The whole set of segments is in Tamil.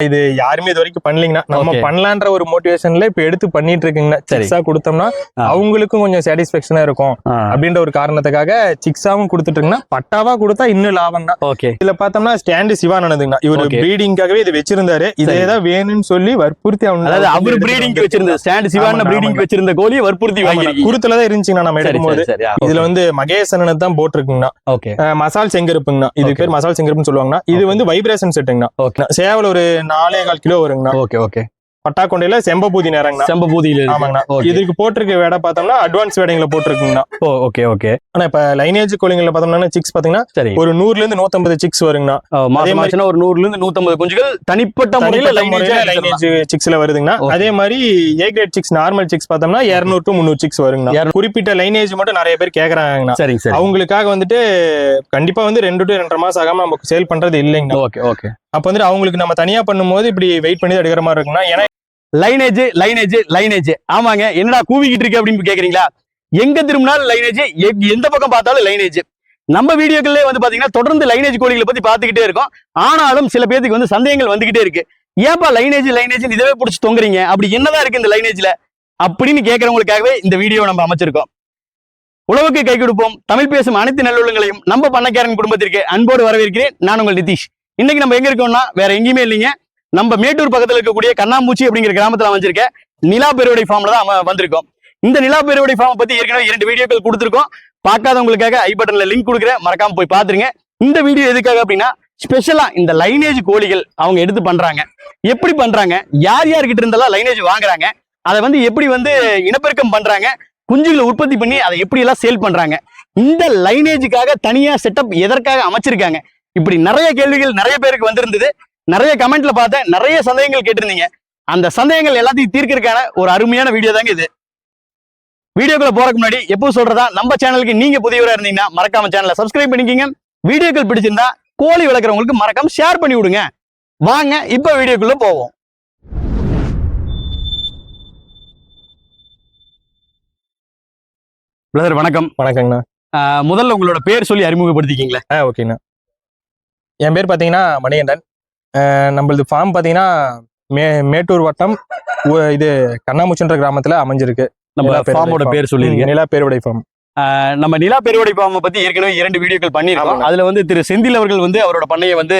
இது யாருமே இது வரைக்கும் பண்ணலீங்கண்ணா. நம்ம. பண்ணலான்ற ஒரு மோட்டிவேஷன்ல இப்ப எடுத்து பண்ணிட்டு இருக்குங்கண்ணா சரி. சிக்ஸா கொடுத்தோம்னா. அவங்களுக்கும் கொஞ்சம் சாட்டிஸ்பேக்ஷனா இருக்கும் அப்படின்ற ஒரு காரணத்துக்காக சிக்ஸாவும் கொடுத்துட்டு இருக்குன்னா பட்டாவா கொடுத்தா இன்னும் லாபம் தான் ஓகே இதுல பார்த்தோம்னா ஸ்டாண்டு சிவானதுங்கண்ணா இவர் Okay. ப்ரீடிங்காகவே இது வச்சிருந்தாரு. இதேதான் வேணும்னு சொல்லி வற்புறுத்தி அவங்க அதாவது அவர் பிரீடிங் வச்சிருந்த ஸ்டாண்ட் சிவான பிரீடிங். வச்சிருந்த கோழியை வற்புறுத்தி வாங்கி குருத்துல தான் இருந்துச்சுங்கண்ணா நம்ம எடுக்கும்போது. இதுல வந்து மகேசனு தான் போட்டிருக்குங்கண்ணா. ஓகே மசால் செங்கருப்புங்கண்ணா. இது. பேர் மசால் செங்கருப்புன்னு சொல்லுவாங்கண்ணா. இது. வந்து வைப்ரேஷன் செட்டுங்கண்ணா சேவல் ஒரு நாலே கால் கிலோ வருங்கண்ணா. Okay okay. பட்டாக்கொண்டையில செம்பபூதி நேரங்கண்ணா. செம்பபூதியில. ஆமாங்கண்ணா. இதுக்கு போட்டிருக்க வேடை பார்த்தோம்னா அட்வான்ஸ் வேடைங்கள போட்டிருக்குங்கண்ணா. ஓ ஓகே ஓகே. ஆனா இப்ப லைனேஜ் கோழிங்கள பார்த்தோம்னா சிக்ஸ் பாத்தீங்கன்னா சரி. ஒரு நூறுல இருந்து நூத்தம்பது சிக்ஸ் வருங்கண்ணா. அதே மாசம் ஒரு நூறுல இருந்து நூத்தம்பது குஞ்சுகள் தனிப்பட்ட முறையில லைனேஜ் சிக்ஸ்ல வருதுங்கண்ணா. அதே மாதிரி A grade six normal six பார்த்தோம்னா இருநூறு டு முந்நூறு சிக்ஸ் வருங்கண்ணா. குறிப்பிட்ட லைனேஜ் மட்டும் நிறைய பேர் கேக்குறாங்கண்ணா. சரிங்க சரி. அவங்களுக்காக வந்துட்டு கண்டிப்பா வந்து ரெண்டு டு ரெண்டரை மாசம் ஆகாம நமக்கு சேல் பண்றது இல்லைங்கண்ணா. Okay okay. அப்ப வந்துட்டு அவங்களுக்கு நம்ம தனியா பண்ணும்போது இப்படி வெயிட் பண்ணி எடுக்கிற மாதிரி இருக்குன்னா ஏன்னா லைனேஜ் லைனேஜ் லைனேஜ் ஆமாங்க. என்னடா கூவிக்கிட்டு இருக்கு அப்படின்னு கேக்குறீங்களா? எங்க திரும்பினாலும் லைனேஜ் எந்த பக்கம் பார்த்தாலும் லைனேஜ் நம்ம வீடியோக்கள்லேயே வந்து பாத்தீங்கன்னா தொடர்ந்து லைனேஜ் கோழிகளை பத்தி பார்த்துக்கிட்டே இருக்கோம். ஆனாலும் சில பேருக்கு வந்து சந்தேகங்கள் வந்துகிட்டே இருக்கு. ஏன்பா லைனேஜ் லைனேஜ் இதவே பிடிச்சி தொங்குறீங்க? அப்படி என்னதான் இருக்கு இந்த லைனேஜ்ல அப்படின்னு கேட்கறவங்களுக்காகவே இந்த வீடியோ நம்ம அமைச்சிருக்கோம். உழவுக்கு கை கொடுப்போம். தமிழ் பேசும் அனைத்து நல்லுள்ளங்களையும் நம்ம பண்ணக்காரன் குடும்பத்திற்கு அன்போடு வரவேற்கிறேன். நான் உங்கள் நிதிஷ். இன்னைக்கு நம்ம எங்க இருக்கோம்னா வேற எங்கேயுமே இல்லைங்க. நம்ம மேட்டூர் பக்கத்துல இருக்கக்கூடிய கண்ணாம்பூச்சி அப்படிங்கிற கிராமத்துல அமைஞ்சிருக்க நிலா பெருவடை ஃபார்ம்ல தான் வந்திருக்கோம். இந்த நிலா பெருவடை ஃபார்ம் பத்தி ஏற்கனவே இரண்டு வீடியோக்கள் கொடுத்துருக்கோம். பார்க்காதவங்களுக்காக ஐ பட்டன்ல லிங்க் கொடுக்குறேன். மறக்காம போய் பாத்துருங்க. இந்த வீடியோ எதுக்காக அப்படின்னா ஸ்பெஷலா இந்த லைனேஜ் கோழிகள் அவங்க எடுத்து பண்றாங்க. எப்படி பண்றாங்க? யார் யார்கிட்ட இருந்தெல்லாம் லைனேஜ் வாங்குறாங்க? அதை வந்து எப்படி வந்து இனப்பெருக்கம் பண்றாங்க? குஞ்சுகளை உற்பத்தி பண்ணி அதை எப்படி எல்லாம் சேல் பண்றாங்க? இந்த லைனேஜுக்காக தனியா செட்டப் எதற்காக அமைச்சிருக்காங்க? இப்படி நிறைய கேள்விகள் நிறைய பேருக்கு வந்திருந்தது. நிறைய கமெண்ட்ல பார்த்தேன். நிறைய சந்தேகங்கள் கேட்டிருந்தீங்க. அந்த சந்தேகங்கள் எல்லாத்தையும் தீர்க்கறதுக்கான ஒரு அருமையான வீடியோ தாங்க இது. வீடியோக்குள்ள போறதுக்கு முன்னாடி எப்போ சொல்றதா நம்ம சேனலுக்கு நீங்க புதியவரா இருந்தீங்கன்னா மறக்காம சேனலை சப்ஸ்கிரைப் பண்ணிக்கிங்க. வீடியோக்கள் பிடிச்சிருந்தா கோழி வளர்க்குறவங்களுக்கு மறக்காம ஷேர் பண்ணி விடுங்க. வாங்க இப்ப வீடியோக்குள்ள போவோம். பிரதர் வணக்கம். வணக்கங்கண்ணா. முதல்ல உங்களோட பேர் சொல்லி அறிமுகப்படுத்திக்கிங்களேன் ஆ ஓகேண்ணா. என் பேர் பார்த்தீங்கன்னா மணிகண்டன். நம்மளது ஃபார்ம் பார்த்தீங்கன்னா மே மேட்டூர் வட்டம் இது கண்ணாமூச்சுன்ற கிராமத்துல அமைஞ்சிருக்கு. நம்ம பெருவடை ஃபார்மோட. பேர் சொல்லிருங்க நிலா பேருடைய ஃபார்ம் நம்ம நிலா பெருவடை ஃபார்மை பத்தி ஏற்கனவே இரண்டு வீடியோக்கள் பண்ணியிருக்கோம். அதுல வந்து திரு செந்தில் அவர்கள் வந்து அவரோட பண்ணையை வந்து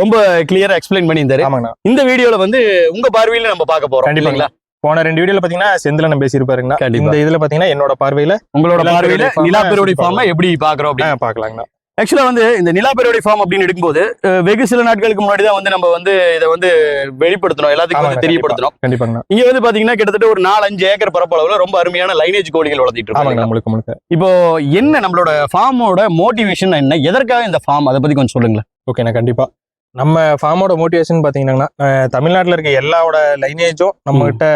ரொம்ப கிளியரா எக்ஸ்பிளைன் பண்ணியிருந்தாரு. ஆமாங்கண்ணா இந்த வீடியோல வந்து உங்க பார்வையில நம்ம பார்க்க போறோம் கண்டிப்பாங்களா போன ரெண்டு வீடியோல பாத்தீங்கன்னா பேசியிருப்பாருங்கண்ணா கண்டிப்பா. இந்த இதுல பாத்தீங்கன்னா என்னோட பார்வையில உங்களோட நிலா பார்வையில பெருவடை நிலா பெருவடை ஃபார்மை எப்படி பாக்குறோம் அப்படின்னு? பாக்கலாங்கண்ணா ஆக்சுவலா வந்து இந்த நிலா பெருவடை ஃபார்ம் அப்படின்னு எடுக்கும்போது வெகு சில நாட்களுக்கு முன்னாடி தான் வந்து நம்ம வந்து இதை வந்து வெளிப்படுத்தணும் எல்லாத்துக்கும் வந்து தெரியப்படுத்தணும் கண்டிப்பாங்கண்ணா இங்க வந்து பாத்தீங்கன்னா கிட்டத்தட்ட ஒரு நாலு அஞ்சு ஏக்கர் பரப்பளவுல ரொம்ப அருமையான லைனேஜ் கோழிகள் வளர்த்திட்டு இருக்காங்க முழுக்க முழுக்க. இப்போ என்ன நம்மளோட ஃபார்மோட மோட்டிவேஷன் என்ன? எதற்காக இந்த ஃபார்ம் அதை பத்தி கொஞ்சம் சொல்லுங்களேன். ஓகேண்ணா கண்டிப்பா நம்ம ஃபார்மோட மோட்டிவேஷன் பாத்தீங்கன்னா தமிழ்நாட்டுல இருக்க எல்லாவோட லைனேஜும் நம்ம. கிட்ட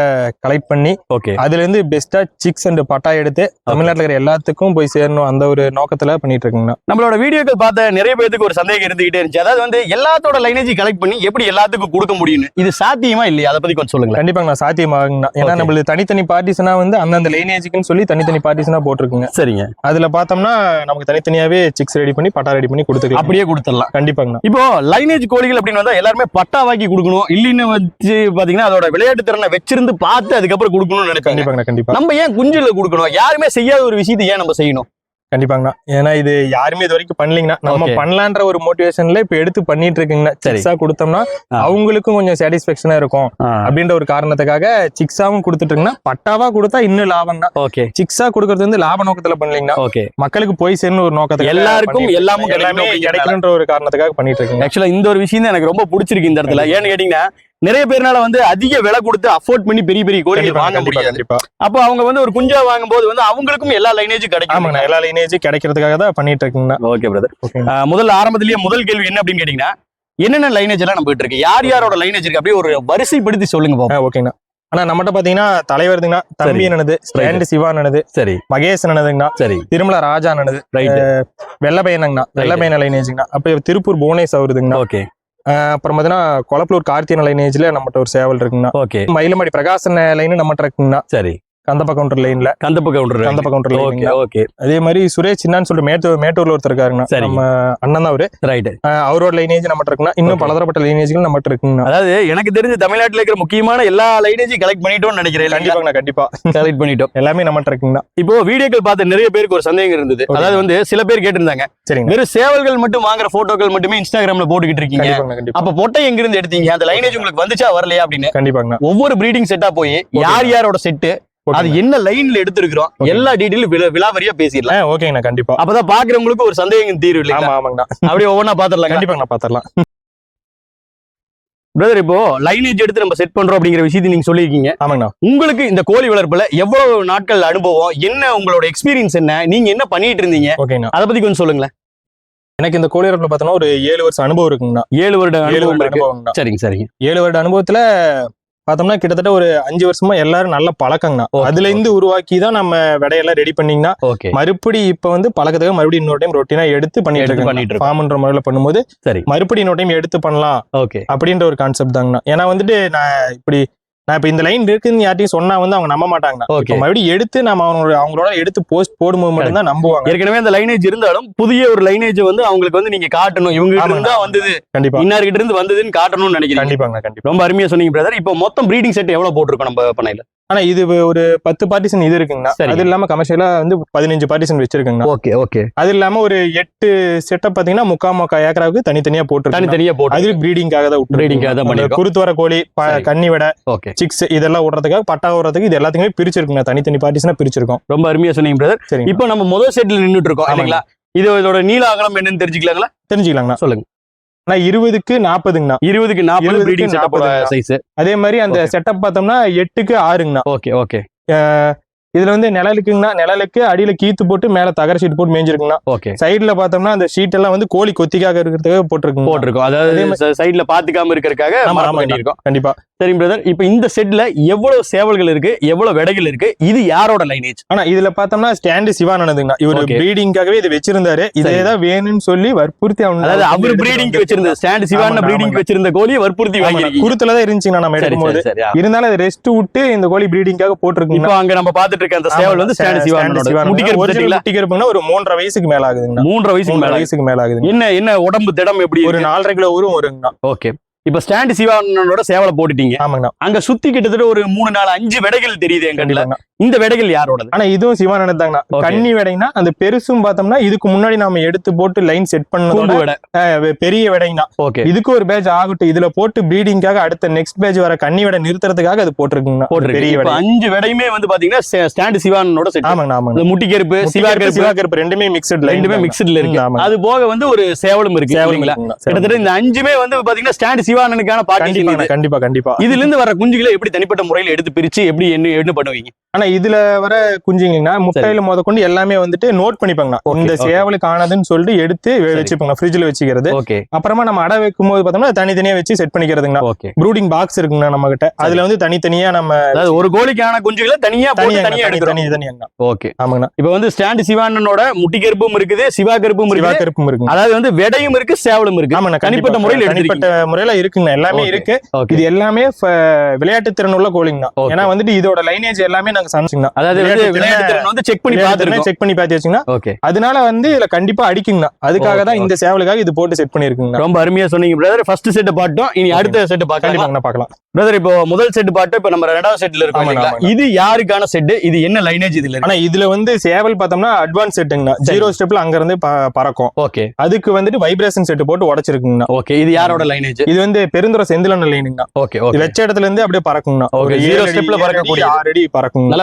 கலெக்ட் பண்ணி ஓகே. அதுல இருந்து பெஸ்டா சிக்ஸ் அண்ட் பட்டா எடுத்து தமிழ்நாட்டுல இருக்கிற எல்லாத்துக்கும் போய் சேரணும் அந்த ஒரு நோக்கத்துல பண்ணிட்டு இருக்குங்கண்ணா நம்மளோட வீடியோக்கள் பார்த்த நிறைய பேருக்கு ஒரு சந்தேகம் இருந்துகிட்டே இருந்துச்சு. அதாவது வந்து எல்லாத்தோட லைனேஜ் கலெக்ட் பண்ணி எப்படி எல்லாத்துக்கும் கொடுக்க முடியும்னு. இது சாத்தியமா இல்லையா? அதை பத்தி கொஞ்சம் சொல்லுங்களேன். கண்டிப்பாங்க நான் சாத்தியமாகுங்கண்ணா ஏன்னா. நம்மளுக்கு தனித்தனி பார்ட்டிஸ்னா வந்து அந்தந்த லைனேஜுக்குன்னு சொல்லி தனித்தனி பார்ட்டிஸ்னா போட்டிருக்குங்க. சரிங்க. அதுல பார்த்தோம்னா நமக்கு தனித்தனியாவே சிக்ஸ் ரெடி பண்ணி பட்டா ரெடி பண்ணி கொடுத்துக்கலாம். அப்படியே கொடுத்துடலாம். கண்டிப்பாங்கண்ணா இப்போ லைனேஜ் கோழிகள் அப்படின்னு வந்தா எல்லாருமே பட்டா வாங்கி கொடுக்கணும். இல்லைன்னு வச்சு பாத்தீங்கன்னா அதோட விளையாட்டு திறனை வச்சிருந்து பார்த்து அதுக்கப்புறம் கொடுக்கணும்னு நினைப்பாங்க. கண்டிப்பாங்கண்ணா கண்டிப்பா. நம்ம ஏன் குஞ்சுல கொடுக்கணும்? யாருமே செய்யாத ஒரு விஷயத்தை ஏன் நம்ம செய்யணும்? கண்டிப்பாங்கண்ணா. ஏன்னா இது யாருமே இது வரைக்கும் பண்ணலீங்கண்ணா. நம்ம. பண்ணலான்ற ஒரு மோட்டிவேஷன்ல இப்ப எடுத்து பண்ணிட்டு இருக்குங்கண்ணா. சிக்ஸா கொடுத்தோம்னா. அவங்களுக்கும் கொஞ்சம் சாட்டிஸ்பேக்ஷனா இருக்கும் அப்படின்ற ஒரு காரணத்துக்காக சிக்ஸாவும் கொடுத்துட்டு இருக்குன்னா பட்டாவா கொடுத்தா இன்னும் லாபம் தான் ஓகே சிக்ஸா கொடுக்கறது வந்து லாப நோக்கத்துல பண்ணலீங்கன்னா ஓகே மக்களுக்கு போய் சேரணும் ஒரு நோக்கத்துல எல்லாருக்கும் எல்லாமும் எல்லாமே கிடைக்கணுன்ற ஒரு காரணத்துக்காக பண்ணிட்டு இருக்குங்க ஆக்சுவலா இந்த ஒரு விஷயம் தான் எனக்கு ரொம்ப பிடிச்சிருக்கு இந்த இடத்துல. ஏன்னு கேட்டீங்கன்னா நிறைய பேர்னால வந்து அதிக விலை கொடுத்து அஃபோர்ட் பண்ணி பெரிய பெரிய கோழிகள் வாங்க முடியாது. அப்போ அவங்க வந்து ஒரு குஞ்சா வாங்கும்போது வந்து அவங்களுக்கும் எல்லா லைனேஜும் கிடைக்கும் எல்லா லைனேஜும் கிடைக்கிறதுக்காக தான் பண்ணிட்டு இருக்குங்கண்ணா ஓகே பிரதர் முதல்ல ஆரம்பத்திலேயே முதல் கேள்வி என்ன அப்படின்னு கேட்டீங்கன்னா என்னென்ன லைனேஜ் எல்லாம் நம்ம இருக்கு? யார் யாரோட லைனேஜ் இருக்கு? அப்படியே ஒரு வரிசைப்படுத்தி சொல்லுங்க பாப்போம். ஓகேங்கண்ணா ஆனா நம்மகிட்ட பாத்தீங்கன்னா தலைவருதுங்கண்ணா தம்பி என்னது? ஸ்டாண்ட் சிவா என்னது? சரி. மகேஷ் என்னதுங்கண்ணா சரி. திருமலா ராஜா என்னது? ரைட் வெள்ளப்பையனங்கண்ணா வெள்ளப்பையன லைனேஜுங்கண்ணா அப்ப திருப்பூர் புவனேஷ் அவருதுங்கண்ணா ஓகே அப்புறம் பாத்தீங்கன்னா கொலப்பலூர் கார்த்தியன லைனேஜ்ல நம்மகிட்ட ஒரு சேவல் இருக்குங்கண்ணா. ஓகே. மயிலமாடி பிரகாசன் லைன் நம்மகிட்ட இருக்குங்கண்ணா. சரி. கந்தப்ப கவுண்டர் லைன்ல Kandappa Gounder Kandappa Gounder okay line okay அதே மாதிரி சுரேஷ் சின்னான்னு சொல்லிட்டு மேட்டூர் மேட்டூர்ல ஒருத்தர் இருக்காருங்கண்ணா. நம்ம அண்ணன் தான் அவரு. ரைட் அவரோட லைனேஜ் நம்மகிட்ட இருக்குண்ணா. இன்னும். பலதரப்பட்ட லைனேஜ்கள் நம்மகிட்ட இருக்குங்கண்ணா. அதாவது எனக்கு தெரிஞ்ச தமிழ்நாட்டுல இருக்கிற முக்கியமான எல்லா லைனேஜையும் கலெக்ட் பண்ணிட்டோம்னு நினைக்கிறேன் கண்டிப்பாங்கண்ணா கண்டிப்பா. கலெக்ட் பண்ணிட்டோம். எல்லாமே நம்மகிட்ட இருக்குங்கண்ணா. இப்போ வீடியோக்கள் பார்த்த நிறைய பேருக்கு ஒரு சந்தேகம் இருந்தது. அதாவது வந்து சில பேர் கேட்டிருந்தாங்க சரிங்க வெறும் சேவல்கள் மட்டும் வாங்குற போட்டோக்கள் மட்டுமே இன்ஸ்டாகிராம்ல போட்டுக்கிட்டு இருக்கீங்க. அப்ப பொட்டை எங்க இருந்து எடுத்தீங்க? அந்த லைனேஜ் உங்களுக்கு வந்துச்சா வரலையா அப்படின்னு? கண்டிப்பாங்கண்ணா. ஒவ்வொரு பிரீடிங் செட்டா போய் யார் யாரோட செட்டு அது. என்ன லைன்ல எடுத்திருக்கிறோம். எல்லா டீடைலும் விலாவரியா பேசிடலாம். ஓகேங்கண்ணா கண்டிப்பா. அப்பதான் பாக்குறவங்களுக்கு ஒரு சந்தேகம் தீரும் இல்லைங்களா? ஆமா ஆமாங்கண்ணா. அப்படியே ஒவ்வொன்றா பாத்திரலாம் கண்டிப்பாங்கண்ணா பாத்திரலாம். பிரதர் இப்போ லைனேஜ் எடுத்து நம்ம செட் பண்றோம் அப்படிங்கிற விஷயத்தை நீங்க சொல்லியிருக்கீங்க. ஆமாங்கண்ணா. உங்களுக்கு இந்த கோழி வளர்ப்புல எவ்வளவு நாட்கள் அனுபவம் என்ன உங்களோட எக்ஸ்பீரியன்ஸ் என்ன நீங்க என்ன பண்ணிட்டு இருந்தீங்க? ஓகேண்ணா அதை பத்தி கொஞ்சம் சொல்லுங்களேன். எனக்கு இந்த கோழி வளர்ப்புல பார்த்தோன்னா ஒரு ஏழு வருஷம் அனுபவம் இருக்குங்கண்ணா. ஏழு வருட ஏழு அனுபவம் சரிங்க சரிங்க. ஏழு வருட அனுபவத்துல பார்த்தோம்னா கிட்டத்தட்ட ஒரு அஞ்சு வருஷமா எல்லாரும் நல்ல பழக்கங்கண்ணா அதுல இருந்து உருவாக்கி தான் நம்ம விடையெல்லாம் ரெடி பண்ணீங்கன்னா மறுபடி இப்ப வந்து பழக்கத்துக்கு மறுபடியும் இன்னொரு டைம் ரொட்டீனா எடுத்து பண்ணிட்டு இருக்கோம். ஃபார்ம்ன்ற முறையில பண்ணும்போது சரி. மறுபடியும் இன்னொரு டைம் எடுத்து பண்ணலாம் ஓகே. அப்படின்ற ஒரு கான்செப்ட் தாங்கண்ணா. ஏன்னா வந்துட்டு நான் இப்படி நான் இப்ப இந்த லைன் இருக்குன்னு யார்ட்டையும் சொன்னா வந்து அவங்க நம்ப மாட்டாங்கண்ணா. ஓகே மறுபடியும் எடுத்து நம்ம அவங்களோட அவங்களோட எடுத்து போஸ்ட் போடும்போது மட்டும்தான் நம்புவாங்க. ஏற்கனவே அந்த லைனேஜ் இருந்தாலும் புதிய ஒரு லைனேஜ் வந்து அவங்களுக்கு வந்து நீங்க காட்டணும். இவங்க. இருந்து தான் வந்தது. கண்டிப்பா. இன்னார் கிட்ட இருந்து வந்ததுன்னு காட்டணும்னு நினைக்கிறேன் கண்டிப்பாங்கண்ணா கண்டிப்பா. ரொம்ப அருமையா சொன்னீங்க பிரதர் இப்போ மொத்தம் ப்ரீடிங் செட் எவ்வளவு போட்டிருக்கோம் நம்ம பண்ணையில? ஆனா இது ஒரு பத்து பார்ட்டிஷன் இது இருக்குங்கண்ணா. அது இல்லாம கமர்ஷியலா வந்து பதினஞ்சு பார்ட்டிஷன் வச்சிருக்கேங்கண்ணா. Okay okay. அது இல்லாம ஒரு எட்டு செட்டப் பாத்தீங்கன்னா முக்கா முக்கா ஏக்கராவுக்கு தனித்தனியா போட்டு தனித்தனியா போட்டு அது பிரீடிங்காக தான். Breeding-க்காக தான் பண்ணிருக்கோம். குருத்து வர கோழி. கன்னி விட ஓகே. சிக்ஸ் இதெல்லாம் விடுறதுக்காக பட்டா விடுறதுக்கு இது எல்லாத்தையுமே பிரிச்சிருக்குங்க தனித்தனி பார்ட்டிஷனா பிரிச்சிருக்கோம். ரொம்ப அருமையா சொன்னீங்க பிரதர் இப்போ நம்ம முதல் செட்ல நின்னுட்டு இருக்கோம். இல்லைங்களா? இது இதோட நீள அகலம் என்னன்னு தெரிஞ்சுக்கலாங்களா? தெரிஞ்சுக்கலாங்கண்ணா. சொல்லுங்க. ஆனா இருபதுக்கு நாற்பதுங்கண்ணா இருபதுக்கு நாற்பது ப்ரீடிங் செட்டப்போட 40 சைஸ் அதே மாதிரி அந்த. செட்டப் பார்த்தோம்னா எட்டுக்கு ஆறுங்கண்ணா. ஓகே ஓகே இதுல வந்து நிழலுக்குங்கண்ணா. நிழலுக்கு அடியில கீத்து போட்டு மேல தகர ஷீட் போட்டு மேய்ஞ்சிருக்குங்கண்ணா. ஓகே சைடுல பார்த்தோம்னா அந்த ஷீட் எல்லாம் வந்து கோழி கொத்திக்காக இருக்கிறதுக்காக போட்டிருக்குங்க போட்டிருக்கோம். அதே அதாவது சைடுல பாத்துக்காம இருக்கறதுக்காக கண்டிப்பா. சரிங்க பிரதர் இப்போ இந்த செட்ல எவ்வளவு சேவல்கள் இருக்கு எவ்வளவு விடைகள் இருக்கு இது யாரோட லைனேஜ் ஆனா இதுல பார்த்தோம்னா ஸ்டாண்டு சிவானதுங்கண்ணா இவர். பிரீடிங்காகவே இது வச்சிருந்தாரு. இதே சரி. தான் வேணும்னு சொல்லி வற்புறுத்தி அவன் அதாவது அவர் பிரீடிங் வச்சிருந்த ஸ்டாண்ட் சிவான ஆமாங்க, பிரீடிங் ஆமாங்க. வச்சிருந்த கோழியை வற்புறுத்தி வாங்கிருக்கீங்க குருத்துல தான் இருந்துச்சுங்கண்ணா நம்ம சரி எடுக்கும்போது சரி சரி. இருந்தாலும் அதை ரெஸ்ட் விட்டு இந்த கோழி பிரீடிங்காக போட்டிருக்குங்கண்ணா இப்போ அங்க நம்ம பாத்துட்டு இருக்க அந்த சேவல் வந்து ஸ்டாண்ட் சிவானோட முட்டிக்கிறது பாத்தீங்களா முட்டி கருப்புங்கன்னா ஒரு மூன்றரை வயசுக்கு மேல ஆகுதுங்கண்ணா மூன்றரை வயசுக்கு மேல வயசுக்கு மேல ஆகுதுங்க என்ன என்ன உடம்பு திடம் எப்படி ஒரு நாலரை கிலோ ஊரும் வருங்கண்ணா ஓகே இப்போ ஸ்டாண்ட் சிவானோட சேவலை போட்டுட்டீங்க. ஆமாங்கண்ணா. அங்க சுத்தி கிட்டத்தட்ட ஒரு மூணு நாலு அஞ்சு விடைகள் தெரியுது என் கண்டிப்பாங்கண்ணா. இந்த விடைகள் யாரோடது? ஆனா இதுவும் சிவானது தாங்கண்ணா Okay. கன்னி விடைனா அந்த பெருசும் பார்த்தோம்னா இதுக்கு முன்னாடி நாம எடுத்து போட்டு லைன் செட் அஹ், பெரிய விடைங்கண்ணா. ஓகே இதுக்கு ஒரு பேட்ச் ஆகட்டும். இதுல போட்டு ப்ரீடிங்காக அடுத்த நெக்ஸ்ட் பேட்ச் வர கன்னி விடை நிறுத்துறதுக்காக அது போட்டுருக்குங்கண்ணா. போட்டிருக்கு. பெரிய விடை. அஞ்சு விடையுமே வந்து பாத்தீங்கன்னா ஸ்டாண்ட் சிவானோட செட் ஆமாங்க இந்த முட்டி கருப்பு சிவா கருப்பு சிவா கருப்பு ரெண்டுமே மிக்சட் ரெண்டுமே மிக்சட்ல இருக்கு. ஆமாங்க. அது போக வந்து ஒரு சேவலும் இருக்கு. இல்லைங்களா? கிட்டத்தட்ட இந்த அஞ்சுமே வந்து பாத்தீங்கன்னா ஸ்டாண்ட் சிவானனுக்கான கண்டிப்பா பாட்டி கண்டிப்பா கண்டிப்பா. இதுல இருந்து வர குஞ்சுகளை எப்படி தனிப்பட்ட முறையில எடுத்து பிரிச்சு எப்படி என்ன என்ன பண்ணுவீங்க? ஆனா இதுல வர குஞ்சுங்கன்னா முட்டையில முத கொண்டு எல்லாமே வந்துட்டு நோட் பண்ணிப்பாங்கண்ணா Okay, இந்த. சேவலுக்கு ஆனதுன்னு சொல்லிட்டு எடுத்து. வச்சுப்பாங்க ஃப்ரிட்ஜ்ல வச்சுக்கிறது. அப்புறமா நம்ம அடை வைக்கும் போது பார்த்தோம்னா தனித்தனியா வச்சு செட் பண்ணிக்கிறதுங்கண்ணா ஓகே ப்ரூடிங் பாக்ஸ் இருக்குங்கண்ணா நம்ம கிட்ட அதுல வந்து தனித்தனியா நம்ம அதாவது ஒரு கோழிக்கான குஞ்சுகளை தனியா தனியா தனியா தனி எடுக்கிறோம். தனி தனியாங்கண்ணா ஓகே ஆமாங்கண்ணா இப்போ வந்து ஸ்டாண்ட் சிவானனோட முட்டி கருப்பும் இருக்குது சிவா கருப்பும் சிவா கருப்பும் இருக்குங்க அதாவது வந்து விடையும் இருக்கு சேவலும் இருக்கு. ஆமாண்ணா தனிப்பட்ட. முறையில தனிப்பட்ட முறையில இருக்குங்கண்ணா எல்லாமே. இருக்கு. இது எல்லாமே விளையாட்டு திறன் உள்ள கோழிங்கண்ணா. ஏன்னா வந்துட்டு இதோட லைனேஜ் எல்லாமே நாங்க சமைச்சிங்கண்ணா அதாவது வந்து செக் பண்ணி பார்த்துருக்கோம். செக் பண்ணி பார்த்து வச்சுங்கன்னா ஓகே. அதனால வந்து இதுல கண்டிப்பா அடிக்குங்கண்ணா அதுக்காக தான் இந்த சேவலுக்காக இது போட்டு செட் பண்ணிருக்குங்கண்ணா ரொம்ப அருமையா சொன்னீங்க பிரதர் ஃபர்ஸ்ட் செட் பாட்டோம் இனி. அடுத்த செட் பார்க்கலாம். பார்க்கலாம். பிரதர் இப்போ முதல் செட் பாட்டு இப்போ நம்ம ரெண்டாவது செட்ல இருக்கோம். இது யாருக்கான செட் இது என்ன லைனேஜ் இதுல ஆனா இதுல வந்து சேவல் பார்த்தோம்னா அட்வான்ஸ் செட்டுங்கண்ணா. ஜீரோ ஸ்டெப்ல அங்க இருந்து பறக்கும். ஓகே. அதுக்கு வந்துட்டு வைப்ரேஷன் செட் போட்டு உடைச்சிருக்குங்கண்ணா ஓகே இது யாரோட லைனேஜ் இது வந்து பெருந்துறை செந்திலன் லைனுங்கண்ணா ஓகே ஓகே. வச்ச இடத்துல இருந்து அப்படியே பறக்குங்கண்ணா Okay, ஒரு zero ஏழு அடி, stepல ஏழு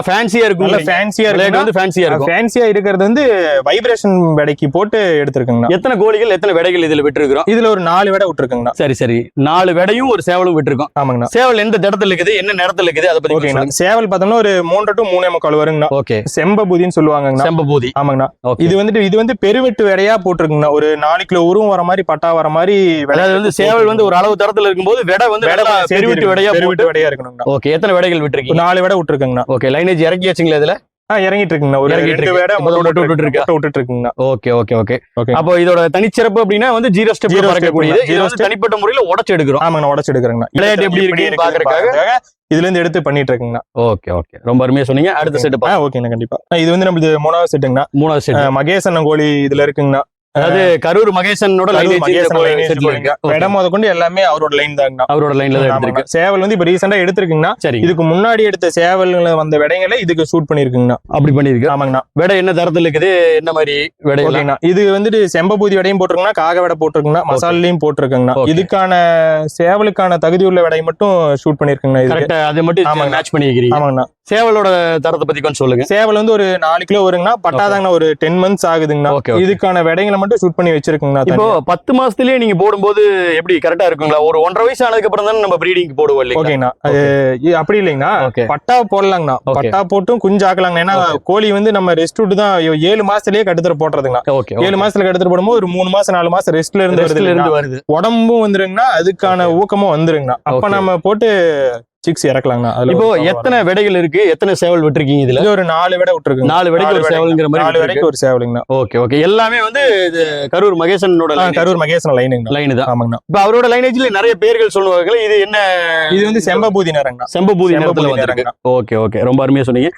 நல்லா ஃபேன்சியா இருக்கும். நல்ல ஃபேன்சியா விளையாட்டு இருக்கு வந்து ஃபேன்சியா இருக்கும். ஃபேன்சியா இருக்கிறது வந்து வைப்ரேஷன் விடைக்கு போட்டு எடுத்திருக்குங்கண்ணா. எத்தனை கோழிகள் எத்தனை விடைகள் இதுல விட்டுருக்கிறோம்? இதுல ஒரு நாலு விடை விட்டுருக்குங்கண்ணா. சரி சரி. நாலு விடையும் ஒரு சேவலும் விட்டுருக்கோம். ஆமாங்கண்ணா. சேவல் எந்த இடத்துல இருக்குது என்ன நேரத்துல இருக்குது அதை பத்தி ஓகேங்கண்ணா. சேவல் பார்த்தோம்னா ஒரு மூன்று டு மூணே முக்கால் வருங்கண்ணா. ஓகே. செம்பபூதின்னு சொல்லுவாங்கண்ணா செம்பபூதி ஆமாங்கண்ணா. ஓகே. இது வந்துட்டு இது வந்து பெருவெட்டு விடையா போட்டிருக்குங்கண்ணா. ஒரு நாலு கிலோ உருவம் வர மாதிரி பட்டா வர மாதிரி விடை அதாவது வந்து சேவல் வந்து ஒரு அளவு தரத்துல இருக்கும்போது விடை வந்து பெருவிட்டு. விடையா பெருவெட்டு விடையா இருக்கணுங்கண்ணா. ஓகே. எத்தனை விடைகள் ஒரு விட்டுருக்கீங்க நாலு விடை விட்டுருக்குங்கண்ணா. ஓகே லைனேஜ் இறக்கி வச்சுங்களா இதுல? இறங்கிட்டு இருக்குங்கண்ணா. ஒரு ரெண்டு இருக்கு. வேட விட்டுட்டு இருக்கா? இருக்குங்கண்ணா. ஓகே ஓகே ஓகே ஓகே அப்போ இதோட தனிச்சிறப்பு அப்படின்னா வந்து ஜீரோ ஸ்டெப் பறக்கக்கூடியது. தனிப்பட்ட முறையில உடைச்சு எடுக்கிறோம். ஆமாங்கண்ணா உடச்சு எடுக்கிறேங்கண்ணா. விளையாட்டு எப்படி பார்க்கறதுக்காக? இதுல இருந்து எடுத்து பண்ணிட்டு இருக்குங்கண்ணா. ஓகே ஓகே ரொம்ப அருமையா சொன்னீங்க. அடுத்த செட் ஆ ஓகேண்ணா கண்டிப்பா. இது வந்து நம்மளுக்கு மூணாவது செட்டுங்கண்ணா மூணாவது செட் மகேசன் கோழி இதுல இருக்குங்கண்ணா. அதாவது கரூர் மகேசனோட. இடம் முத கொண்டு எல்லாமே அவரோட லைன் தாங்கண்ணா அவரோட லைன்ல தான். சேவல் வந்து இப்ப ரீசெண்டா எடுத்திருக்குங்கண்ணா. சரி இதுக்கு முன்னாடி எடுத்த சேவல்களை வந்த விடைகளை இதுக்கு ஷூட் பண்ணிருக்குங்கண்ணா. அப்படி பண்ணிருக்கு. ஆமாங்கண்ணா. விடை என்ன தரத்துல இருக்குது? என்ன மாதிரி விடை? ஓகேங்கண்ணா. இது வந்துட்டு செம்பபூதி விடையும் போட்டிருக்குங்கண்ணா. காக விடை போட்டிருக்குங்கண்ணா. மசாலையும் போட்டிருக்குங்கண்ணா. இதுக்கான சேவலுக்கான தகுதி உள்ள விடையை மட்டும் ஷூட் பண்ணிருக்குங்கண்ணா அதை மட்டும். மேட்ச் பண்ணிக்கிறீங்க. ஆமாங்கண்ணா. சேவலோட தரத்தை பத்தி கொஞ்சம் சொல்லுங்க. சேவல் வந்து ஒரு நாலு கிலோ வருங்கண்ணா. பட்டாதாங்கண்ணா ஒரு டென் மந்த்ஸ் ஆகுதுங்கண்ணா. இதுக்கான விடைகளை மட்டும் ஷூட் பண்ணி வச்சிருக்குங்கண்ணா இப்போ பத்து மாசத்துலயே நீங்க போடும்போது எப்படி கரெக்டா இருக்குங்களா? ஒரு ஒன்றரை வயசு ஆனதுக்கு அப்புறம் தானே நம்ம ப்ரீடிங் போடுவோம் இல்லைங்களா? ஓகேங்கண்ணா அப்படி இல்லைங்கண்ணா. பட்டா போடலாங்கண்ணா. பட்டா போட்டும் குஞ்சு ஆக்கலாங்கண்ணா ஏன்னா. கோழி வந்து நம்ம ரெஸ்ட் விட்டு தான் ஏழு மாசத்துலயே கடுத்துற போட்டுறதுங்கண்ணா ஓகே ஏழு மாசத்துல கடுத்துற போடும்போது ஒரு மூணு மாசம் நாலு மாசம் ரெஸ்ட்ல இருந்து வருது. உடம்பும் வந்துருங்கண்ணா. அதுக்கான ஊக்கமும் வந்துருங்கண்ணா. அப்ப. நம்ம போட்டு சிக்ஸ் இறக்கலாங்கண்ணா. அதுல இப்போ எத்தனை விடைகள் இருக்கு? எத்தனை சேவல் விட்டுருக்கீங்க இதுல? இது ஒரு நாலு விடை விட்டுருக்குங்க. நாலு விடைக்கு ஒரு நாலு சேவல்ங்கிற நாலு மாதிரி வரைக்கும் ஒரு சேவலுங்கண்ணா. Okay okay. எல்லாமே வந்து இது கரூர் மகேசனோட கரூர் மகேசன் லைனுங்கண்ணா லைன் தான். ஆமாங்கண்ணா. இப்ப அவரோட லைனேஜ்ல நிறைய பேர்கள் சொல்லுவாங்க இது என்ன இது வந்து செம்பபூதி நேரங்கண்ணா செம்பபூதி நேரத்துல வந்திருக்கு. Okay okay. ரொம்ப அருமையா சொன்னீங்க.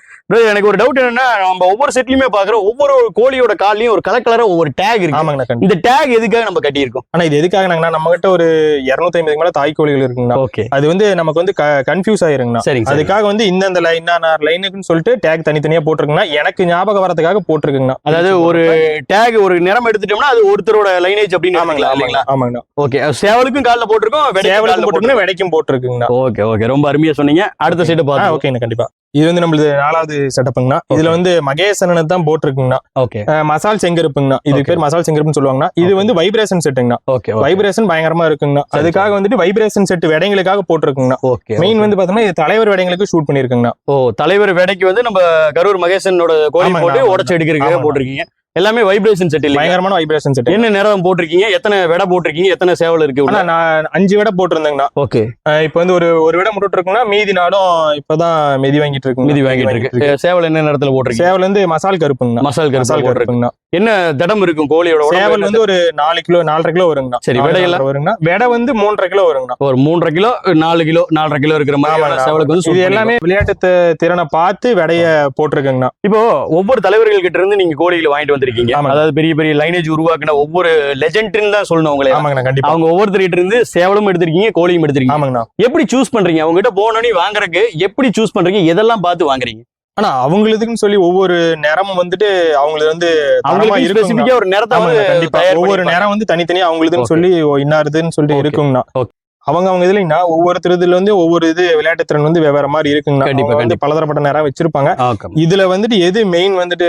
எனக்கு ஒரு டவுட் என்னன்னா நம்ம ஒவ்வொரு செட்லயுமே பாக்குறோம் ஒவ்வொரு கோழியோட கால்லயும் ஒரு கலர் கலரா ஒவ்வொரு டேக் இருக்கு. ஆமாங்கண்ணா இந்த டேக் எதுக்காக நம்ம கட்டியிருக்கோம்? ஆனா இது எதுக்காகனாங்கண்ணா? நம்ம கிட்ட ஒரு இருநூத்தி ஐம்பது மேல தாய் கோழிகள் இருக்குங்கண்ணா. ஓகே. அது வந்து நமக்கு வந்து கன்ஃபியூஸ் ஆயிருங்கண்ணா. சரி அதுக்காக வந்து இந்தந்த லைன் லைனுக்குன்னு சொல்லிட்டு டேக் தனித்தனியா போட்டிருக்குங்கண்ணா. எனக்கு ஞாபகம் வரதுக்காக போட்டிருக்குங்கண்ணா. அதாவது ஒரு டேக் ஒரு நிறம் எடுத்துட்டோம்னா அது ஒருத்தரோட லைனேஜ் அப்படின்னு ஆமாங்களா இல்லைங்களா? ஆமாங்கண்ணா. ஓகே சேவலுக்கும் கால்ல போட்டிருக்கோம் சேவலுக்கும் கால்ல போட்டுருக்குங்க வெடைக்கும் போட்டிருக்குங்கண்ணா. ஓகே ஓகே ரொம்ப அருமையா சொன்னீங்க. அடுத்த சைடு ஆ பாத்து ஓகேண்ணா கண்டிப்பா. இது வந்து நம்மளது நாலாவது செட்டப்புங்கண்ணா இதுல வந்து மகேசனன் தான் போட்டிருக்குங்கண்ணா ஓகே மசால் செங்கருப்புங்கண்ணா இது. பேர் மசால் செங்கருப்புன்னு சொல்லுவாங்கண்ணா இது. வந்து வைப்ரேஷன் செட்டுங்கண்ணா ஓகே வைப்ரேஷன் பயங்கரமா இருக்குங்கண்ணா அதுக்காக வந்துட்டு வைப்ரேஷன் செட் விடைங்களுக்காக போட்டிருக்குங்கண்ணா ஓகே மெயின் வந்து பாத்தோம்னா இது தலைவர் விடைங்களுக்கு ஷூட் பண்ணிருக்குங்கண்ணா ஓ தலைவர் வேடைக்கு வந்து நம்ம கரூர் மகேசனோட கோழி ஆமாங்க, போட்டு. உடச்சு எடுக்கிறதுக்காக. போட்டிருக்கீங்க. எல்லாமே வைப்ரேஷன் செட் இல்லையா பயங்கரமான வைப்ரேஷன் செட் என்ன நேரம் போட்டிருக்கீங்க? எத்தனை விடை போட்டிருக்கீங்க? எத்தனை சேவல் இருக்கு நான் அஞ்சு விடை போட்டிருந்தேங்கண்ணா. ஓகே. இப்போ வந்து ஒரு ஒரு விடை முட்டு இருக்குன்னா மீதி நாளும் இப்பதான் மிதி வாங்கிட்டு இருக்கு மிதி வாங்கிட்டு இருக்கு சேவல் என்ன நேரத்துல போட்டிருக்கீங்க? சேவல் வந்து மசால் கருப்புங்கண்ணா. மசால் கருப்பு மசால் போட்டிருக்கு. கருப்புங்கண்ணா. என்ன தடம் இருக்கும் கோழியோட சேவல் வந்து ஒரு நாலு கிலோ நாலரை கிலோ வருங்கண்ணா. சரி? நாலரை வருங்கண்ணா. விடை வந்து மூன்றரை கிலோ வருங்கண்ணா. ஒரு மூன்றரை கிலோ நாலு கிலோ நாலரை கிலோ இருக்கிற மாதிரி சேவலுக்கு வந்து இது எல்லாமே விளையாட்டு திறனை பார்த்து விடைய போட்டிருக்குங்கண்ணா. இப்போ ஒவ்வொரு தலைவர்கள் கிட்ட இருந்து நீங்க கோழிகளை வாங்கிட்டு வந்திருக்கீங்க. அதாவது பெரிய பெரிய லைனேஜ் உருவாக்குன ஒவ்வொரு லெஜெண்ட்னு தான் சொல்லணும் உங்களே. ஆமாங்கண்ணா கண்டிப்பா. அவங்க ஒவ்வொருத்தர்கிட்ட இருந்து சேவலும் எடுத்திருக்கீங்க கோழியும் எடுத்திருக்கீங்க. ஆமாங்கண்ணா. எப்படி சூஸ் பண்றீங்க? அவங்க கிட்ட போனோடனே வாங்குறதுக்கு எப்படி சூஸ் பண்றீங்க? எதெல்லாம் பார்த்து வாங்குறீங்க? ஆனா அவங்களுக்குன்னு சொல்லி ஒவ்வொரு நேரமும் வந்துட்டு அவங்களுக்கு வந்து அவங்களுக்கு ஒரு நேரத்தை கண்டிப்பா. ஒவ்வொரு. நேரம் வந்து தனித்தனியா அவங்களுதுன்னு Okay. சொல்லி இன்னாருதுன்னு சொல்லிட்டு. இருக்குங்கண்ணா. அவங்க அவங்க இதுலன்னா ஒவ்வொருத்தர் இதுல வந்து ஒவ்வொரு இது விளையாட்டு திறன் வந்து வெவ்வேறு மாதிரி இருக்குங்கண்ணா. கண்டிப்பா, வந்து பலதரப்பட்ட நேரம் வச்சிருப்பாங்க. இதுல வந்துட்டு எது மெயின் வந்துட்டு